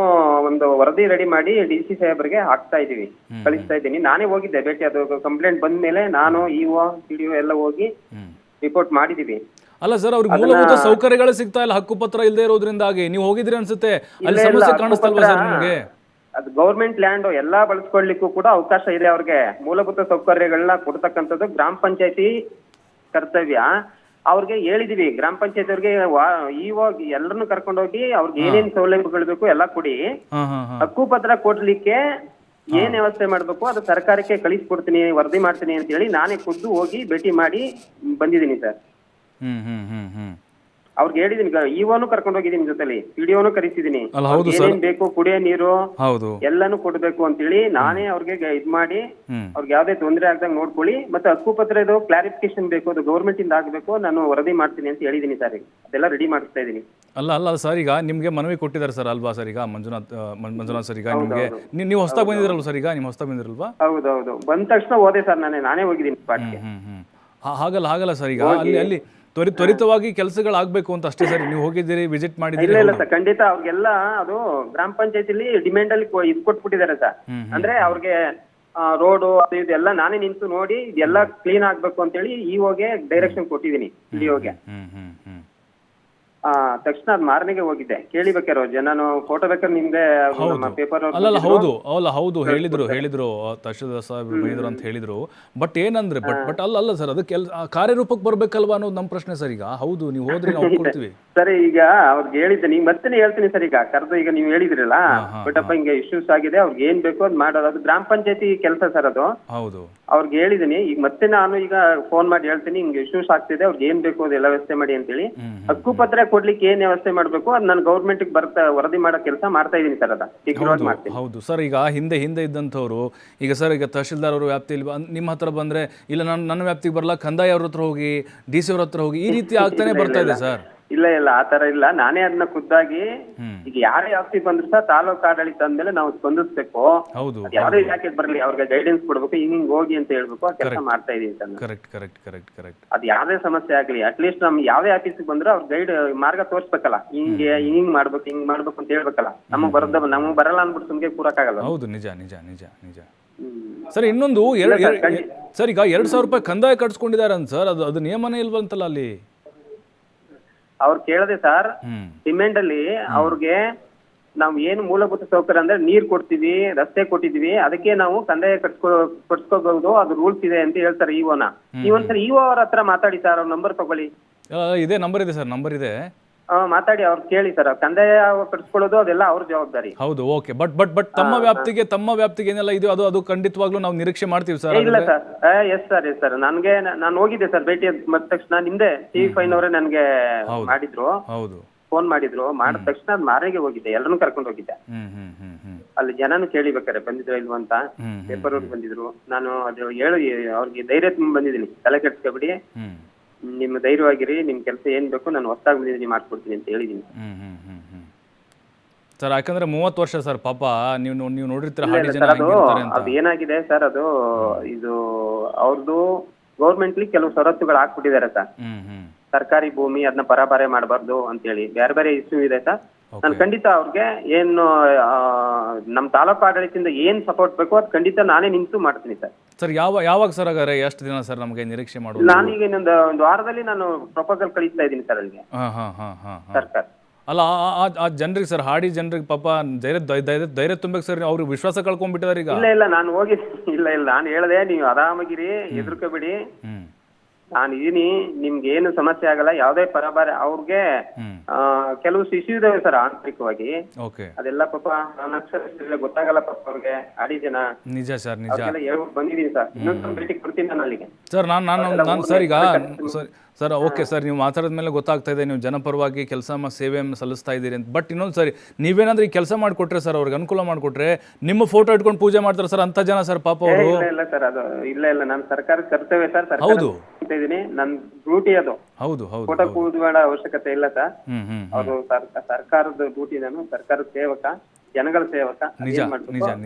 ಒಂದು ವರದಿ ರೆಡಿ ಮಾಡಿ ಡಿ ಸಿ ಸಾಹೇಬರಿಗೆ ಹಾಕ್ತಾ ಇದೀವಿ ಕಳಿಸ್ತಾ ಇದ್ದೀನಿ. ನಾನೇ ಹೋಗಿದ್ದೆ ಭೇಟಿ ಅದು ಕಂಪ್ಲೇಂಟ್ ಬಂದ್ಮೇಲೆ ನಾನು ಇಒ ಡಿ ಎಲ್ಲ ಹೋಗಿ ರಿಪೋರ್ಟ್ ಮಾಡಿದೀವಿ ಅಲ್ಲ ಸರ್ ಅವ್ರಿಗೆ ಮೂಲಭೂತ ಸೌಕರ್ಯಗಳು ಸಿಗ್ತಾ ಇಲ್ಲ ಹಕ್ಕುಪತ್ರ ಇಲ್ಲದೆ ಇರೋದ್ರಿಂದಾಗಿ ನೀವು ಹೋಗಿದ್ರಿ ಅನ್ಸುತ್ತೆ ಅಲ್ಲಿ ಇಲ್ಲ, ಸಮಸ್ಯೆ ಕಾಣಿಸ್ತಲ್ವಾ ಸರ್ ಹಕ್ಕುಪತ್ರ- ನಿಮಗೆ? ಅದು ಗೌರ್ಮೆಂಟ್ ಲ್ಯಾಂಡ್ ಎಲ್ಲಾ ಬಳಸ್ಕೊಳ್ಳಿಕ್ಕೂ ಕೂಡ ಅವಕಾಶ ಇದೆ ಅವ್ರಿಗೆ. ಮೂಲಭೂತ ಸೌಕರ್ಯಗಳನ್ನ ಕೊಡ್ತಕ್ಕಂಥದ್ದು ಗ್ರಾಮ ಪಂಚಾಯತಿ ಕರ್ತವ್ಯ. ಅವ್ರಿಗೆ ಹೇಳಿದೀವಿ ಗ್ರಾಮ ಪಂಚಾಯತ್ ಅವ್ರಿಗೆ ಇವಾಗ ಎಲ್ಲರನ್ನು ಕರ್ಕೊಂಡೋಗಿ ಅವ್ರಿಗೆ ಏನೇನ್ ಸೌಲಭ್ಯಗಳು ಬೇಕು ಎಲ್ಲ ಕೊಡಿ. ಹಕ್ಕು ಪತ್ರ ಹಾಂ. ಹಕ್ಕುಪತ್ರ ಕೊಡ್ಲಿಕ್ಕೆ ಏನ್ ವ್ಯವಸ್ಥೆ ಮಾಡ್ಬೇಕು ಅದು ಸರ್ಕಾರಕ್ಕೆ ಕಳಿಸ್ಕೊಡ್ತೀನಿ ವರದಿ ಮಾಡ್ತೀನಿ ಅಂತ ಹೇಳಿ ನಾನೇ ಖುದ್ದು ಹೋಗಿ ಭೇಟಿ ಮಾಡಿ ಬಂದಿದ್ದೀನಿ ಸರ್. ಅವ್ರಿಗೆ ಹೇಳಿದೀನಿ ಇವನು ಕರ್ಕೊಂಡು ಹೋಗಿದ್ದೀನಿ ಜೊತೆಲಿ. ಪಿಡಿಯೋನು ಕರಿಸಿದೀನಿ. ಏನೇನ್ ಬೇಕು ಕುಡಿಯೋ ನೀರು ಹೌದು. ಎಲ್ಲಾನು ಕೊಡ್ಬೇಕು ಅಂತೇಳಿ ನಾನೇ ಅವ್ರಿಗೆ ಇದ್ ಮಾಡಿ ಅವ್ರಿಗೆ ಯಾವ್ದೇ ತೊಂದರೆ ಆಗ್ದಂಗ್ ನೋಡ್ಕೊಳ್ಳಿ. ಮತ್ತೆ ಹಕ್ಕುಪತ್ರದ ಕ್ಲಾರಿಫಿಕೇಶನ್ ಬೇಕು ಅದು ಗೌರ್ಮೆಂಟ್ ಇಂದ ಆಗ್ಬೇಕು ನಾನು ವರದಿ ಮಾಡ್ತೀನಿ ಅಂತ ಹೇಳಿದೀನಿ ಸರ್ ಅದೆಲ್ಲ ರೆಡಿ ಮಾಡಿಸ್ತಾ ಇದೀನಿ. ಅಲ್ಲ ಅಲ್ಲ ಸರ್ ಈಗ ನಿಮಗೆ ಮನವಿ ಕೊಟ್ಟಿದ್ದಾರೆ ಸರ್ ಅಲ್ವಾ ಸರ್ ಈಗ ಮಂಜುನಾಥ್ ಮಂಜುನಾಥ್ ಸರ್ ಈಗ ನಿಮಗೆ ನೀವು ಹೊಸ್ದಾಗಿ ಬಂದಿದ್ರಲ್ವ ಸರ್ ಈಗ? ನೀವು ಹೊಸ್ದಾಗಿ ಬಂದಿರಲ್ವಾ? ಹೌದೌದು ಬಂದ ತಕ್ಷಣ ಹೋದೆ ಸರ್ ನಾನೇ ನಾನೇ ಹೋಗಿದ್ದೀನಿ ಹಾಗಲ್ಲ ಹಾಗಲ್ಲ ಸರ್ ಈಗ. ಅಲ್ಲಿ ಅಲ್ಲಿ ತ್ವರಿ ತ್ವರಿತವಾಗಿ ಕೆಲಸಗಳಾಗಬೇಕು ಅಂತ ಅಷ್ಟೇ ಸರ್. ನೀವು ಹೋಗಿದ್ದೀರಿ ವಿಸಿಟ್ ಮಾಡಿದ್ರಿ ಇಲ್ಲ ಇಲ್ಲ ಸರ್ ಖಂಡಿತ ಅವ್ರಿಗೆಲ್ಲ ಅದು ಗ್ರಾಮ ಪಂಚಾಯತಿಲಿ ಡಿಮ್ಯಾಂಡ್ ಅಲ್ಲಿ ಕೊ- ಇದ್ ಕೊಟ್ಬಿಟ್ಟಿದ್ದಾರೆ ಸರ್. ಅಂದ್ರೆ ಅವ್ರಿಗೆ ರೋಡು ಅದು ಇದೆಲ್ಲ ನಾನೇ ನಿಂತು ನೋಡಿ ಇದೆಲ್ಲ ಕ್ಲೀನ್ ಆಗ್ಬೇಕು ಅಂತೇಳಿ ಇಒಗೆ ಡೈರೆಕ್ಷನ್ ಕೊಟ್ಟಿದ್ದೀನಿ ಇಒಗೆ ಹೋಗಿ. ಹ್ಮ್ ಹ್ಮ್. ಆ ತಕ್ಷಣ ಅದ್ ಮಾರನೆಗೆ ಹೋಗಿದ್ದೆ ಕೇಳಿ ಬೇಕಾರೋ ಜನ ಫೋಟೋ ಬೇಕಾದ್ರೆ ನಿಮ್ಗೆ ನಮ್ಮ ಪೇಪರ್ ಅಲ್ಲಲ್ಲ ಹೌದು. ಅಲ್ಲ ಹೌದು. ಹೇಳಿದ್ರು ಹೇಳಿದ್ರು. ಆ, ತಹಶೀಲ್ದಾರ್ ಸಾಹೇಬ್ ಬೈದ್ರು ಅಂತ ಹೇಳಿದ್ರು. ಬಟ್ ಏನಂದ್ರೆ ಬಟ್ ಬಟ್ ಅಲ್ಲ ಅಲ್ಲ ಸರ್ ಅದು ಕಾರ್ಯರೂಪಕ್ಕೆ ಬರ್ಬೇಕಲ್ವಾ ಅನ್ನೋದು ನಮ್ಮ ಪ್ರಶ್ನೆ ಸರ್ ಈಗ. ಹೌದು ನೀವು ಹೋದ್ರೆ ನಾವು *laughs* ಒಪ್ಕೊಳ್ತೀವಿ ಸರಿ ಈಗ ಅವ್ರಿಗೆ ಹೇಳಿದ್ದೀನಿ ಮತ್ತೆ ಹೇಳ್ತೀನಿ ಸರ್ ಈಗ. ಕರೆದು ಈಗ ನೀವು ಹೇಳಿದ್ರಲ್ಲ. ಬಟಪ್ಪ ಹಿಂಗೆ ಇಶ್ಯೂಸ್ ಆಗಿದೆ. ಅವ್ರಿಗೆ ಏನ್ ಬೇಕು ಅದ್ ಮಾಡೋದು. ಅದು ಗ್ರಾಮ ಪಂಚಾಯತಿ ಕೆಲಸ ಸರ್ ಅದು. ಹೌದು. ಅವ್ರಿಗೆ ಹೇಳಿದೀನಿ. ಈಗ ಮತ್ತೆ ನಾನು ಈಗ ಫೋನ್ ಮಾಡಿ ಹೇಳ್ತೀನಿ. ಹಿಂಗೆ ಇಶ್ಯೂಸ್ ಆಗ್ತಿದೆ. ಅವ್ರಿಗೆ ಏನ್ ಬೇಕು ಅದೆಲ್ಲ ವ್ಯವಸ್ಥೆ ಮಾಡಿ ಅಂತೇಳಿ. ಹಕ್ಕು ಹಕ್ಕುಪತ್ರ ಕೊಡ್ಲಿಕ್ಕೆ ಏನ್ ವ್ಯವಸ್ಥೆ ಮಾಡ್ಬೇಕು? ಅದ್ ನಾನು ಗೌರ್ಮೆಂಟ್ ಬರ್ತಾ ವರದಿ ಮಾಡೋ ಕೆಲಸ ಮಾಡ್ತಾ ಇದೀನಿ ಸರ್ ಅದ. ಮಾಡ್ತೀನಿ. ಹೌದು. ಸರ್ ಈಗ ಹಿಂದೆ ಹಿಂದೆ ಇದ್ದಂಥವ್ರು ಈಗ ಸರ್ ಈಗ ತಹಶೀಲ್ದಾರ್ ಅವರು ವ್ಯಾಪ್ತಿಯಲ್ಲಿ ಬ- ನಿಮ್ಮ ಹತ್ರ ಬಂದ್ರೆ ಇಲ್ಲ ನನ್ನ ನನ್ನ ವ್ಯಾಪ್ತಿಗೆ ಬರಲ್ಲ ಕಂದಾಯ ಅವ್ರ ಹತ್ರ ಹೋಗಿ ಡಿ ಸಿ ಅವ್ರ ಹತ್ರ ಹೋಗಿ ಈ ರೀತಿ ಆಗ್ತಾನೆ ಬರ್ತಾ ಇದೆ ಸರ್. ಇಲ್ಲ ಇಲ್ಲ ಆ ತರ ಇಲ್ಲ. ನಾನೇ ಅದನ್ನ ಖುದ್ದಾಗಿ. ಈಗ ಯಾರೇ ಆಸ್ತಿ ಬಂದ್ರು ಸಹ ತಾಲೂಕು ಆಡಳಿತ ಅಂದ್ಮೇಲೆ ನಾವು ಸ್ಪಂದಿಸ್ಬೇಕು. ಹೌದು ಯಾವ್ದೇ ಇಲಾಖೆ ಬರ್ಲಿ ಅವ್ರಿಗೆ ಗೈಡೆನ್ಸ್ ಕೊಡ್ಬೇಕು ಹಿಂಗ್ ಹಿಂಗ್ ಹೋಗಿ ಅಂತ ಹೇಳ್ಬೇಕು ಆ ಕೆಲಸ ಮಾಡ್ತಾ ಇದೀವಿ ಅಂತ ನಾನು. ಕರೆಕ್ಟ್ ಕರೆಕ್ಟ್ ಕರೆಕ್ಟ್ ಕರೆಕ್ಟ್ ಅದ್ ಯಾವ್ದೇ ಸಮಸ್ಯೆ ಆಗ್ಲಿ ಅಟ್ಲೀಸ್ಟ್ ನಮ್ ಯಾವ್ದೇ ಆಫೀಸಿಗೆ ಬಂದ್ರು ಅವ್ರ ಗೈಡ್ ಮಾರ್ಗ ತೋರ್ಸ್ಬೇಕಲ್ಲ. ಹಿಂಗೆ ಹಿಂಗ್ ಮಾಡ್ಬೇಕು ಹಿಂಗ್ ಮಾಡ್ಬೇಕು ಅಂತ ಹೇಳ್ಬೇಕಲ್ಲ. ನಮಗ್ ಬರದ ನಮಗ್ ಬರಲ್ಲ ಅಂದ್ಬಿಟ್ಟು ಸುಮ್ಗೆ ಕೂರಕ್ಕಾಗಲ್ಲ. ಹೌದು ನಿಜ ನಿಜ ನಿಜ ನಿಜ. ಸರ್ ಇನ್ನೊಂದು ಎರಡು ಸರ್ ಈಗ ಎರಡು ಸಾವಿರ ರೂಪಾಯಿ ಕಂದಾಯ ಕಟ್ಸ್ಕೊಂಡಿದ್ದಾರೆ ಅಂತ ಸರ್ ಅದು ಅದು ನಿಯಮನೇ ಇಲ್ವಂತಲ್ಲ ಅಲ್ಲಿ? ಅವ್ರು ಕೇಳದೆ ಸರ್ ಸಿಮೆಂಟ್ ಅಲ್ಲಿ ಅವ್ರಿಗೆ ನಾವು ಏನು ಮೂಲಭೂತ ಸೌಕರ್ಯ ಅಂದ್ರೆ ನೀರ್ ಕೊಡ್ತೀವಿ ರಸ್ತೆ ಕೊಟ್ಟಿದೀವಿ ಅದಕ್ಕೆ ನಾವು ಕಂದಾಯ ಕಟ್ಸ್ಕೊ ಕಟ್ಸ್ಕೋಬಹುದು ಅದು ರೂಲ್ಸ್ ಇದೆ ಅಂತ ಹೇಳ್ತಾರೆ ಇಒನ ನೀವೊಂದ್ಸರಿ ಇಒ ಅವ್ರ ಹತ್ರ ಮಾತಾಡಿ ಸರ್ ಅವ್ರ ನಂಬರ್ ತಗೊಳ್ಳಿ. ಆ, ಇದೆ ನಂಬರ್ ಇದೆ ಸರ್ ನಂಬರ್ ಇದೆ. ಆ, ಮಾತಾಡಿ ಅವ್ರು ಕೇಳಿ ಸರ್ ಕಂದಾಯ ಕಟ್ಸ್ಕೊಳ್ಳೋದು ಅದೆಲ್ಲ ಅವ್ರ ಜವಾಬ್ದಾರಿ. ಹೌದು ಓಕೆ ಬಟ್ ಬಟ್ ಬಟ್ ತಮ್ಮ ವ್ಯಾಪ್ತಿಗೆ ತಮ್ಮ ವ್ಯಾಪ್ತಿಗೆ ಏನೆಲ್ಲ ಇದೆಯೋ ಅದು ಅದು ಖಂಡಿತವಾಗ್ಲೂ ನಾವು ನಿರೀಕ್ಷೆ ಮಾಡ್ತೀವಿ ಸರ್ ಏ, ಇಲ್ಲ sir yes sir yes sir ನನ್ಗೆ ನಾನು ಹೋಗಿದ್ದೆ ಸರ್ ಭೇಟಿ ಬಂದ ತಕ್ಷಣ ನಿಮ್ದೆ ಟಿ ಫೈನ್ ಅವರೇ ನನ್ಗೆ. ಮಾಡಿದ್ರು. ಹೌದು. ಫೋನ್ ಮಾಡಿದ್ರು. ಮಾಡಿದ ತಕ್ಷಣ ಅದ್ ಮಾರಿಗೆ ಹೋಗಿದ್ದೆ. ಎಲ್ಲರನ್ನೂ ಕರ್ಕೊಂಡು ಹೋಗಿದ್ದೆ. ಹ್ಮ್ ಹ್ಮ್ ಹ್ಮ್ ಹ್ಮ್ ಅಲ್ಲಿ ಜನನು ಕೇಳಿಬೇಕಾರೆ ಬಂದಿದ್ರು ಇಲ್ವಾ ಅಂತ. ಹ್ಮ್, ಪೇಪರ್ ಅವ್ರು ಬಂದಿದ್ರು. ನಾನು ಅದು ಹೇಳಿ ಅವ್ರಿಗೆ ಧೈರ್ಯ ತುಂಬ ಬಂದಿದ್ದೀನಿ. ತಲೆ ಕೆಡ್ಸ್ಕೊಬಿಡಿ. ಹ್ಮ್. ನಿಮ್ಮ ಧೈರ್ಯವಾಗಿರಿ ನಿಮ್ ಕೆಲಸ ಏನ್ ಬೇಕು ನಾನು ಹೊಸದಾಗಿ ಬಂದಿದ್ದೀನಿ ಮಾಡ್ಕೊಡ್ತೀನಿ ಅಂತ ಹೇಳಿದೀನಿ. ಹ್ಮ್ ಹ್ಮ್ ಹ್ಮ್ ಹ್ಮ್. ಸರ್ ಯಾಕಂದ್ರೆ ಮೂವತ್ತು ವರ್ಷ ಸರ್ ಪಾಪ ನೀವು ನೀವು ನೋಡಿರ್ತೀರ ಇಲ್ಲ ಹಾಡಿ ಇಲ್ಲ ಜನ ಸರ್ ಅದು ಹೆಂಗಿರ್ತಾರೆ ಅಂತ. ಅದು ಏನಾಗಿದೆ ಸರ್ ಅದು ಇದು ಅವ್ರದ್ದು ಗೌರ್ಮೆಂಟ್ಲಿ ಕೆಲವು ಷರತ್ತುಗಳು ಹಾಕ್ಬಿಟ್ಟಿದ್ದಾರೆ ಸರ್. ಹ್ಮ್ ಹ್ಮ್. ಸರ್ಕಾರಿ ಭೂಮಿ ಅದನ್ನ ಪರಾಬಾರೆ ಮಾಡಬಾರ್ದು ಅಂತೇಳಿ. ಬೇರೆ ಬೇರೆ ಇಶ್ಯೂ ಇದೆ ಸರ್. ನಾನು ಖಂಡಿತ ಅವ್ರಿಗೆ ಏನು ಆ, ನಮ್ ತಾಲೂಕು ಆಡಳಿತದಿಂದ ಏನ್ ಸಪೋರ್ಟ್ ಬೇಕು ಅದು ಖಂಡಿತ ನಾನೇ ನಿಂತು ಮಾಡ್ತೀನಿ ಸರ್. ಸರ್ ಯಾವ ಯಾವಾಗ ಸರ್ ಹಾಗಾದ್ರೆ ಎಷ್ಟು ದಿನ ಸರ್ ನಮಗೆ ನಿರೀಕ್ಷೆ ಮಾಡುವುದು ನಾನೀಗ ಇನ್ನೊಂದು ಒಂದು ವಾರದಲ್ಲಿ ನಾನು ಪ್ರಪೋಸಲ್ ಕಳಿಸ್ತಾ ಇದ್ದೀನಿ ಸರ್ ಅಲ್ಲಿಗೆ. ಹಾ ಹಾ ಹಾ ಹಾ ಹಾ. ಸರ್ಕಾರ ಅಲ್ಲ ಆ- ಆ- ಆ ಜನರಿಗೆ ಸರ್ ಹಾಡಿ ಜನರಿಗೆ ಪಾಪ ಧೈರ್ಯ ಧೈ- ಧೈರ್ಯ ಧೈರ್ಯ ತುಂಬಕ್ಕೆ ಸರ್ ಅವ್ರಿಗೆ ವಿಶ್ವಾಸ ಕಳ್ಕೊಂಡ್ಬಿಟ್ಟಿದ್ದಾರೆ ಈಗ. ಇಲ್ಲ ಇಲ್ಲ ನಾನು ಹೋಗಿ ಇಲ್ಲ ಇಲ್ಲ ನಾನು ಹೇಳ್ದೆ ನೀವು ಆರಾಮಾಗಿರಿ ಹೆದರ್ಕೋಬೇಡಿ. ಹ್ಮ್. ನಾನು ಇದೀನಿ ನಿಮ್ಗೆ ಏನು ಸಮಸ್ಯೆ ಆಗಲ್ಲ ಯಾವುದೇ ಪರಬಾರೆ. ಅವ್ರಿಗೆ ಆ, ಕೆಲವು ಶಿಶು ಇದಾವೆ ಸರ್ ಆಂತರಿಕವಾಗಿ. ಓಕೆ. ಅದೆಲ್ಲ ಪಾಪ ಅಕ್ಷರ ಗೊತ್ತಾಗಲ್ಲ ಪಾಪ ಅವ್ರಿಗೆ. ಆಡಿ ಜನ ನಿಜ ಸರ್ ನಿಜ. ಅವ್ರಿಗೆಲ್ಲ ಹೇಳ್ಬಿಟ್ಟು ಬಂದಿದ್ದೀನಿ ಸರ್. ಇನ್ನೊಂದು ಭೇಟಿ ಕೊಡ್ತೀನಿ ನಾನು ಅಲ್ಲಿಗೆ. ಸರ್ ನಾನು ನಾನು ನಾನು ಸರ್ ಈಗ ಸರ್ ಸರ್ ಓಕೆ ಸರ್ ನೀವು ಮಾತಾಡಿದ ಮೇಲೆ ಗೊತ್ತಾಗ್ತಾ ಇದೆ ನೀವು ಜನಪರವಾಗಿ ಕೆಲಸ ಸೇವೆಯನ್ನು ಸಲ್ಲಿಸ್ತಾ ಇದ್ದೀರಿ ಅಂತ. ಬಟ್ ಇನ್ನೊಂದು ಸರಿ ನೀವೇನಾದ್ರೂ ಈ ಕೆಲಸ ಮಾಡಿಕೊಟ್ರೆ ಸರ್ ಅವ್ರಿಗೆ ಅನುಕೂಲ ಮಾಡಿಕೊಟ್ರೆ ನಿಮ್ಮ ಫೋಟೋ ಇಟ್ಕೊಂಡು ಪೂಜೆ ಮಾಡ್ತಾರೆ ಸರ್ ಅಂತ ಜನ ಸರ್ ಪಾಪ ಅವರು? ಇಲ್ಲ ಇಲ್ಲ ಸರ್ ಅದು ಇಲ್ಲ ಇಲ್ಲ. ನಾನು ಸರ್ಕಾರದ ಕರ್ತವ್ಯ ಸರ್ ಸರ್ಕಾರ ಹೌದು. ಇದ್ದೀನಿ. ನನ್ ಡ್ಯೂಟಿ ಅದು. ಹೌದು ಹೌದು ಫೋಟೋ ಕೂತ್ಬೇಡ ಅವಶ್ಯಕತೆ ಇಲ್ಲ ಸರ್. ಹ್ಮ್ ಹ್ಮ್ ಅವರು ಸರ್ಕಾರದ ಡ್ಯೂಟಿ ನಾನು ಸರ್ಕಾರದ ಸೇವಕ ಜನಗಳ ಸೇವಕ. ನಿಜ.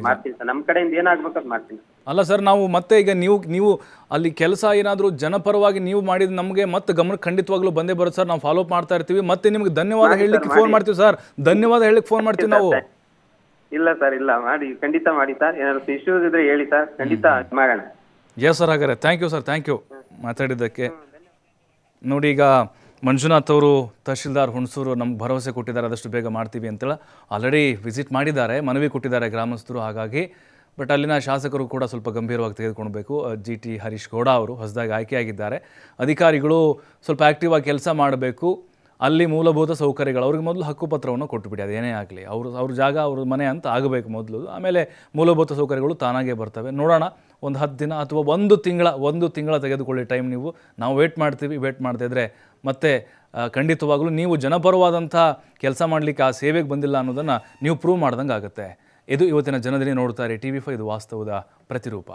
ಮಾಡ್ತೀನಿ ಸರ್. ನಮ್ಮ ಕಡೆಯಿಂದ ಏನಾಗ್ಬೇಕು ಅದು ಮಾಡ್ತೀನಿ ಅಲ್ಲ ಸರ್ ನಾವು ಮತ್ತೆ ಈಗ ನೀವು ನೀವು ಅಲ್ಲಿ ಕೆಲಸ ಏನಾದರೂ ಜನಪರವಾಗಿ ನೀವು ಮಾಡಿದ ನಮಗೆ ಮತ್ತೆ ಗಮನ ಖಂಡಿತವಾಗ್ಲೂ ಬಂದೇ ಬರುತ್ತೆ ಸರ್. ನಾವು ಫಾಲೋ ಅಪ್ ಮಾಡ್ತಾ ಇರ್ತೀವಿ. ಮತ್ತೆ ನಿಮ್ಗೆ ಧನ್ಯವಾದ ಹೇಳಲಿಕ್ಕೆ ಫೋನ್ ಮಾಡ್ತೀವಿ ಸರ್. ಧನ್ಯವಾದ ಹೇಳಲಿಕ್ಕೆ ಫೋನ್ ಮಾಡ್ತೀವಿ ನಾವು. ಇಲ್ಲ ಸರ್ ಇಲ್ಲ ಮಾಡಿ ಖಂಡಿತ ಮಾಡಿ ಸರ್. ಏನಾದ್ರು ಇಶ್ಯೂಸ್ ಇದ್ರೆ ಹೇಳಿ ಸರ್. ಖಂಡಿತ ಮಾಡೋಣ. ಎಸ್ ಸರ್ ಹಾಗಾದ್ರೆ. Thank you sir thank you ಮಾತಾಡಿದ್ದಕ್ಕೆ. ನೋಡಿ ಈಗ ಮಂಜುನಾಥ್ ಅವರು ತಹಶೀಲ್ದಾರ್ ಹುಣಸೂರು ನಮ್ಗೆ ಭರವಸೆ ಕೊಟ್ಟಿದ್ದಾರೆ, ಆದಷ್ಟು ಬೇಗ ಮಾಡ್ತೀವಿ ಅಂತೇಳಿ. ಆಲ್ರೆಡಿ ವಿಸಿಟ್ ಮಾಡಿದ್ದಾರೆ, ಮನವಿ ಕೊಟ್ಟಿದ್ದಾರೆ ಗ್ರಾಮಸ್ಥರು ಹಾಗಾಗಿ. ಬಟ್ ಅಲ್ಲಿನ ಶಾಸಕರು ಕೂಡ ಸ್ವಲ್ಪ ಗಂಭೀರವಾಗಿ ತೆಗೆದುಕೊಳ್ಬೇಕು. ಜಿ ಟಿ ಹರೀಶ್ ಗೌಡ ಅವರು ಹೊಸದಾಗಿ ಆಯ್ಕೆಯಾಗಿದ್ದಾರೆ. ಅಧಿಕಾರಿಗಳು ಸ್ವಲ್ಪ ಆ್ಯಕ್ಟಿವಾಗಿ ಕೆಲಸ ಮಾಡಬೇಕು. ಅಲ್ಲಿ ಮೂಲಭೂತ ಸೌಕರ್ಯಗಳು, ಅವ್ರಿಗೆ ಮೊದಲು ಹಕ್ಕುಪತ್ರವನ್ನು ಕೊಟ್ಟುಬಿಡಿ ಅದೇನೇ ಆಗಲಿ. ಅವರು, ಅವ್ರ ಜಾಗ, ಅವ್ರ ಮನೆ ಅಂತ ಆಗಬೇಕು ಮೊದಲು. ಆಮೇಲೆ ಮೂಲಭೂತ ಸೌಕರ್ಯಗಳು ತಾನಾಗೇ ಬರ್ತವೆ. ನೋಡೋಣ, ಒಂದು ಹತ್ತು ದಿನ ಅಥವಾ ಒಂದು ತಿಂಗಳ ಒಂದು ತಿಂಗಳ ತೆಗೆದುಕೊಳ್ಳಿ ಟೈಮ್ ನೀವು. ನಾವು ವೇಟ್ ಮಾಡ್ತೀವಿ, ವೇಟ್ ಮಾಡ್ತಾ ಇದ್ರೆ ಮತ್ತೆ ಖಂಡಿತವಾಗಲೂ ನೀವು ಜನಪರವಾದಂಥ ಕೆಲಸ ಮಾಡಲಿಕ್ಕೆ ಆ ಸೇವೆಗೆ ಬಂದಿಲ್ಲ ಅನ್ನೋದನ್ನು ನೀವು ಪ್ರೂವ್ ಮಾಡ್ದಂಗೆ ಆಗುತ್ತೆ ಇದು ಇವತ್ತಿನ ಜನದಿನಿ ನೋಡ್ತಾರೆ ಟಿ ವಿ ಫೈ ಇದು ವಾಸ್ತವದ ಪ್ರತಿರೂಪ.